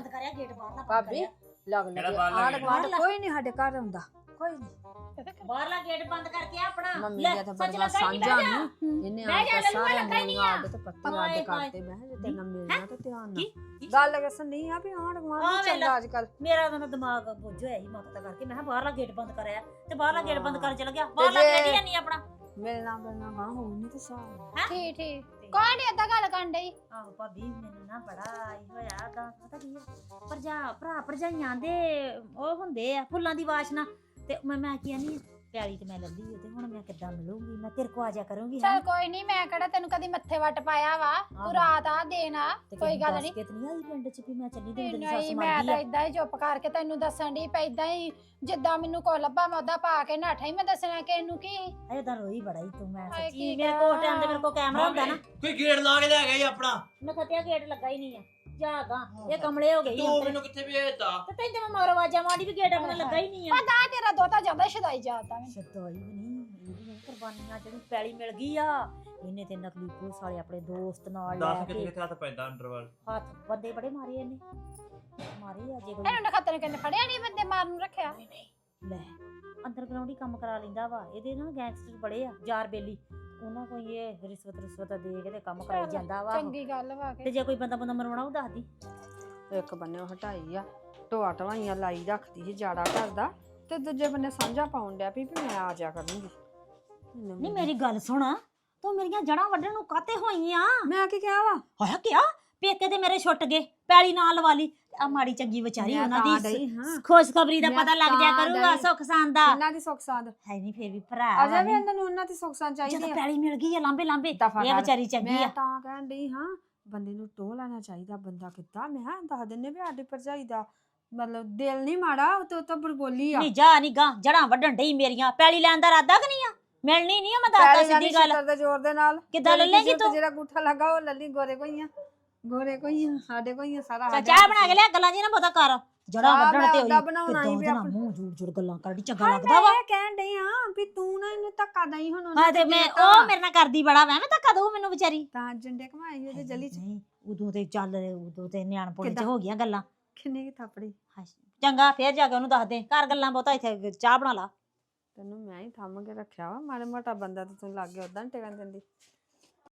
ਕਰਿਆ ਗੇਟ ਬਾਹਰ ਨਾ ਭਾਬੀ ਲੱਗ ਲੱਗੇ। ਆਂਢ ਗੇਟ? ਗਵਾਂਢ ਬਾਹਰਲਾ। ਕੋਈ ਨਹੀਂ ਸਾਡੇ ਘਰ ਆਉਂਦਾ। ਕੋਈ ਨਹੀਂ ਬਾਹਰਲਾ ਗੇਟ ਬੰਦ ਕਰਕੇ ਆਪਣਾ। ਮੰਮੀ ਲੈ, ਦੀਆਂ ਤਾਂ ਸੱਚ ਬੜੀਆਂ ਲੱਗਾ ਹੀ ਨਹੀਂ ਸਾਂਝਾਂ ਜਾ। ਨੂੰ। ਇਹਨੇ ਬਹਿ ਆ ਜਾ, ਕੇ ਲੱਲੂਆ ਸਾਰਿਆਂ ਲੱਗਾ ਹੀ ਨਹੀਂ ਨੂੰ ਆ। ਆਡ ਤੇ ਪੱਤੀ ਹਾਏ, ਆਡ ਕਰਤੇ ਮੈਂ ਕਿਹਾ ਜੇ ਤੇਰੇ ਨਾਲ ਮਿਲਣਾ ਤੇ ਧਿਆਨ ਨਾਲ। ਕੀ? ਗੱਲ ਕਿਸਨ ਨਹੀਂ ਆ ਵੀ ਆਂਢ ਆ ਗਵਾਂਢ ਵੇਖ ਚੱਲਦਾ ਅੱਜ ਕੱਲ ਮੇਰਾ ਤਾਂ ਨਾ ਦਿਮਾਗ ਬੁੱਝ ਹੋਇਆ ਸੀ ਮਾਤਾ ਦਾ ਕਰਕੇ। ਮੈਂ ਕਿਹਾ ਬਾਹਰਲਾ ਗੇਟ ਬੰਦ ਕਰਿਆ ਤੇ ਬਾਹਰਲਾ ਗੇਟ ਬੰਦ ਕਰਨ ਚਲ ਗਿਆ। ਬਾਹਰਲਾ ਜੇ- ਗੇਟ ਹੀ ਨਹੀਂ ਆਪਣਾ। ਮਿਲਣਾ ਗਾਂ ਹੋਈ ਨਹੀਂ ਤੇ ਸਾਹ ਠੀਕ ਠੀਕ। ਕੋਈ ਨਹੀਂ ਏਦਾਂ ਗੱਲ ਕਰਨ ਡਈ? ਆਹੋ ਭਾਬੀ ਮੈਨੂੰ ਨਾ ਬੜਾ ਹੀ ਹੋਇਆ ਗਾ ਪਤਾ ਕੀ ਆ? ਭਰਜਾ ਭਰਾ ਭਰਜਾਈਆਂ ਦੇ ਉਹ ਹੁੰਦੇ ਆ ਫੁੱਲਾਂ ਦੀ ਵਾਸ਼ਨਾ। ਤੇ ਮੈਂ ਮੈਂ ਕੀ ਨਹੀਂ ਪਿਆਲੀ ਤੇ ਮੈਂ ਲੱਲੀ ਤੇ ਹੁਣ ਮੈਂ ਕਿੱਦਾਂ ਮਿਲੂੰਗੀ? ਮੈਂ ਤੇਰੇ ਕੋ ਆ ਜਾ ਕਰੂੰਗੀ ਚਲ ਕੋਈ ਨਹੀਂ ਮੈਂ ਕਿਹੜਾ ਤੈਨੂੰ ਕਦੀ ਮੱਥੇ ਵੱਟ ਪਾਇਆ ਵਾ। ਤੂੰ ਰਾਤ ਆ ਦੇਣਾ ਕੋਈ ਗੱਲ ਨਹੀਂ ਕਿ ਨਹੀਂ ਆਈ ਪਿੰਡ ਚ ਵੀ ਮੈਂ ਚੱਲੀ ਤੇ ਮੇਰੀ ਸੱਸ ਨਹੀਂ ਮੈਂ ਤਾਂ ਆ? ਇਦਾਂ ਹੀ ਚੁੱਪ ਕਰਕੇ ਤੈਨੂੰ ਦੱਸਣ ਦੀ ਪਈ ਇਦਾਂ ਹੀ ਜਿੱਦਾਂ ਮੈਨੂੰ ਕੋ ਲੱਭਾ ਮੈਂ ਉਹਦਾ ਪਾ ਕੇ ਨਾਠਾ ਹੀ ਮੈਂ ਦੱਸਣਾ ਕਿ ਇਹਨੂੰ ਕੀ। ਅਜੇ ਤਾਂ ਰੋਈ ਬੜਾ ਹੀ ਤੂੰ ਮੈਂ ਸੱਚੀ। ਮੇਰੇ ਕੋਲ ਟਾਈਮ ਤੇ ਮੇਰੇ ਕੋਲ ਕੈਮਰਾ ਹੁੰਦਾ ਨਾ। ਕੋਈ ਗੇਟ ਲਾ ਕੇ ਲੈ ਗਿਆ ਜੀ ਆਪਣਾ। ਮੈਂ ਖਤਿਆ ਗੇਟ ਲੱਗਾ ਹੀ ਨਹੀਂ ਆ। ਜਾਗਾ ਇਹ ਕਮਲੇ ਹੋ ਗਈ ਤੂੰ ਮੈਨੂੰ ਕਿੱਥੇ ਭੇਜਦਾ ਤੇ ਤੈਨੂੰ ਤਾਂ ਮੈਂ ਮਗਰ ਆਵਾਜ਼ਾਂ ਮਾਰੀ ਵੀ ਗੇਟ ਆਪਣਾ ਲੱਗਾ ਹੀ ਨਹੀਂ ਆ। ਪਤਾ ਤੇਰਾ ਦੋਤਾ ਜਾਂਦਾ ਛਦਾਈ ਜਾਂਦਾ ਮੈਂ ਸ਼ਦੋਈ ਵੀ ਨਹੀਂ ਇਹਦੀਆਂ ਕੁਰਬਾਨੀਆਂ ਜਿਹੜੀ ਪੈਲੀ ਮਿਲ ਗਈ ਆ। ਇਹਨੇ ਤੇ ਨਕਲੀ ਪੁਲਿਸ ਵਾਲੇ ਆਪਣੇ ਦੋਸਤ ਨਾਲ ਲੈ ਦੱਸ ਕਿੱਥੇ ਕੇ ਕਿੱਥੇ ਹੱਥ ਪੈਂਦਾ ਅੰਡਰਵਰਲਡ? ਹੱਥ ਬੰਦੇ ਬੜੇ ਮਾਰੇ ਇਹਨੇ। ਮਾਰੇ ਆ ਜੇ ਕੋਈ ਇਹਨੂੰ ਨਖੱਤੇ ਨੂੰ ਕਹਿੰਦੇ ਫੜਿਆ ਨਹੀਂ ਬੰਦੇ ਮਾਰਨ ਨੂੰ ਰੱਖਿਆ। ਲੈ ਅੰਡਰਗਰਾਉਂਡ ਹੀ ਕੰਮ ਕਰਾ ਲੈਂਦਾ ਵਾ। ਇਹਦੇ ਨਾ ਗੈਂਗਸਟਰ ਬੜੇ ਆ ਯਾਰ ਬੇਲੀ। ਉਹਨਾਂ ਕੋਈ ਇਹ ਰਿਸ਼ਵਤ ਰਿਸ਼ਵਤ ਦੇ ਕੇ ਤੇ ਕੰਮ ਕਰਾਈ ਚੱਲ, ਜਾਂਦਾ ਵਾ ਉਹ। ਚੰਗੀ ਗੱਲ ਵਾ ਤੇ ਕੇ ਜੇ ਕੋਈ ਬੰਦਾ ਬੰਦਾ ਮਰਵਾਉਣਾ ਉਹ ਦੱਸਦੀ ਇੱਕ ਬੰਨੇ ਉਹ ਹਟਾਈ ਆ ਢੋਆ ਢਵਾਈਆਂ ਲਾਈ ਰੱਖਦੀ ਸੀ ਜਾੜਾ ਕਰਦਾ ਤੇ ਦੂਜੇ ਬੰਨੇ ਸਾਂਝਾ ਪਾਉਣ ਡਿਆ ਵੀ ਵੀ ਮੈਂ ਆ ਜਾ ਕਰੂੰਗੀ। ਨਹੀਂ ਮੇਰੀ ਗੱਲ ਸੁਣ ਤੂੰ ਮੇਰੀਆਂ ਜੜਾਂ ਵੱਢਣ ਨੂੰ ਕਾਤੇ ਹੋਈ ਆ? ਮੈਂ ਕੀ ਕਿਹਾ ਵਾ? ਹੋਇਆ ਕਿਆ? ਪੇਕੇ ਤੇ ਮੇਰੇ ਛੁੱਟ ਗਏ ਪੈਲੀ ਨਾਲ ਲਵਾ ਲਈ ਆ ਮਾੜੀ ਚੰਗੀ ਵਿਚਾਰੀ ਮੈਂ ਉਹਨਾਂ ਤਾਂ ਦੀ ਡਈ ਹਾਂ। ਖੁਸ਼ਖਬਰੀ ਦਾ ਮੈਂ ਪਤਾ ਲੱਗ ਜਾ ਤਾਂ ਕਰੂਗਾ ਡਈ। ਸੁੱਖ ਸਾਂਦ ਦਾ। ਇਹਨਾਂ ਦੀ ਸੁੱਖ ਸਾਂਦ। ਹੈ ਨਹੀਂ ਫੇਰ ਵੀ ਭਰਾ ਅਜੇ ਵਾ ਵੀ। ਨੀ। ਇਹਨਾਂ ਨੂੰ ਉਹਨਾਂ ਦੀ ਸੁੱਖ ਸਾਂਦ ਚਾਹੀਦੀ ਜਦੋਂ ਆ। ਪੈਲੀ ਮਿਲ ਗਈ ਆ ਲਾਂਬੇ ਲਾਂਬੇ ਦਫ਼ਾ ਇਹ ਕਰ। ਵਿਚਾਰੀ ਚੰਗੀ ਮੈਂ ਆ। ਤਾਂ ਕਹਿਣ ਡਈ ਹਾਂ ਬੰਦੇ ਨੂੰ ਟੋਹ ਲੈਣਾ ਚਾਹੀਦਾ ਬੰਦਾ ਕਿੱਦਾਂ? ਮੈਂ ਕਿਹਾ ਦੱਸ ਦਿੰਨੇ ਵੀ ਸਾਡੀ ਭਰਜਾਈ ਦਾ। ਮਤਲਬ ਦਿਲ ਨਹੀਂ ਮਾੜਾ ਉਹ ਤਾਂ ਤਾਂ ਬਰਬੋਲੀ ਆ। ਨਹੀਂ ਜਾ ਨਹੀਂ ਗਾ ਜੜਾਂ ਵੱਢਣ ਡਈ ਮੇਰੀਆਂ। ਪੈਲੀ ਲੈਣ ਦਾ ਇਰਾਦਾ ਕਿ ਨਹੀਂ ਆ? ਮਿਲਣੀ ਨਹੀਂ ਆ ਮੈਂ ਦੱਸਦਾ ਪੈਲੀ ਸਿੱਧੀ ਗੱਲ। ਛਿੱਤਰ ਦੇ ਜ਼ੋਰ ਦੇ ਨਾਲ। ਕਿੱਦਾਂ ਲੱਲੇਂਗੀ ਕਿਸੇ ਤੂੰ? ਜਿਹੜਾ ਗੁੱਠਾ ਲੱਗਾ ਉਹ ਲੱਲੀ ਗੋਰੇ ਕੋਈਆਂ। ਗੋਰੇ ਕੋਈਆਂ ਸਾਡੇ ਕੋਈਆਂ ਸਾਰਾ ਚੱਲ ਚਾਹ ਬਣਾ ਕੇ ਲਿਆ ਗੱਲਾਂ ਜੀ ਨਾ ਬਹੁਤਾ ਕਰ। ਜੜਾਂ ਚਾਹ ਵੱਢਣ ਮੈਂ ਤੇ ਉਹਦਾ ਹੋਈ ਬਣਾਉਣਾ ਸੀ ਕਿੱਦਾਂ ਆਪਣਾ। ਮੂੰਹ ਜੁੜ ਜੁੜ ਗੱਲਾਂ ਕਰਦੀ ਚੰਗਾ ਹਾਂ ਲੱਗਦਾ ਵਾ। ਮੈਂ ਇਹ ਕਹਿਣ ਡਈ ਆ ਵੀ ਤੂੰ ਨਾ ਇਹਨੂੰ ਧੱਕਾ ਦਈ ਹੁਣ ਉਹਨੇ ਹਾਂ ਤੇ ਮੈਂ ਦੇਤਾ ਉਹ। ਮੇਰੇ ਨਾਲ ਕਰਦੀ ਬੜਾ ਵਾ ਮੈਂ ਧੱਕਾ ਦਊ ਮੈਨੂੰ ਵਿਚਾਰੀ। ਤਾਂ ਜੰਡੇ ਕਮਾਈ ਉਹਦੇ ਜਲੀ ਚ। ਨਹੀਂ ਉਦੋਂ ਤੇ ਚੱਲ ਉਦੋਂ ਤੇ ਨਿਆਣਪੁਣੇ ਚ ਕਿੱਦਾਂ? ਹੋ ਗਈਆਂ ਗੱਲਾਂ। ਕਿੰਨੇ ਕੀ ਥਾਪੜੀ। ਚੰਗਾ ਫੇਰ ਜਾ ਕੇ ਉਹਨੂੰ ਦੱਸ ਦੇ ਘਰ ਗੱਲਾਂ ਬਹੁਤਾ ਇੱਥੇ ਚਾਹ ਬਣਾ ਲਾ। ਤੈਨੂੰ ਮੈਂ ਹੀ ਥੰਮ ਕੇ ਰੱਖਿਆ ਵਾ ਮਾੜਾ ਮੋਟਾ ਬੰਦਾ ਤੇ ਤੂੰ ਲੱਗ ਗਿਆ ਉਦਾਂ ਟਿਕਣ ਦਿੰਦੀ।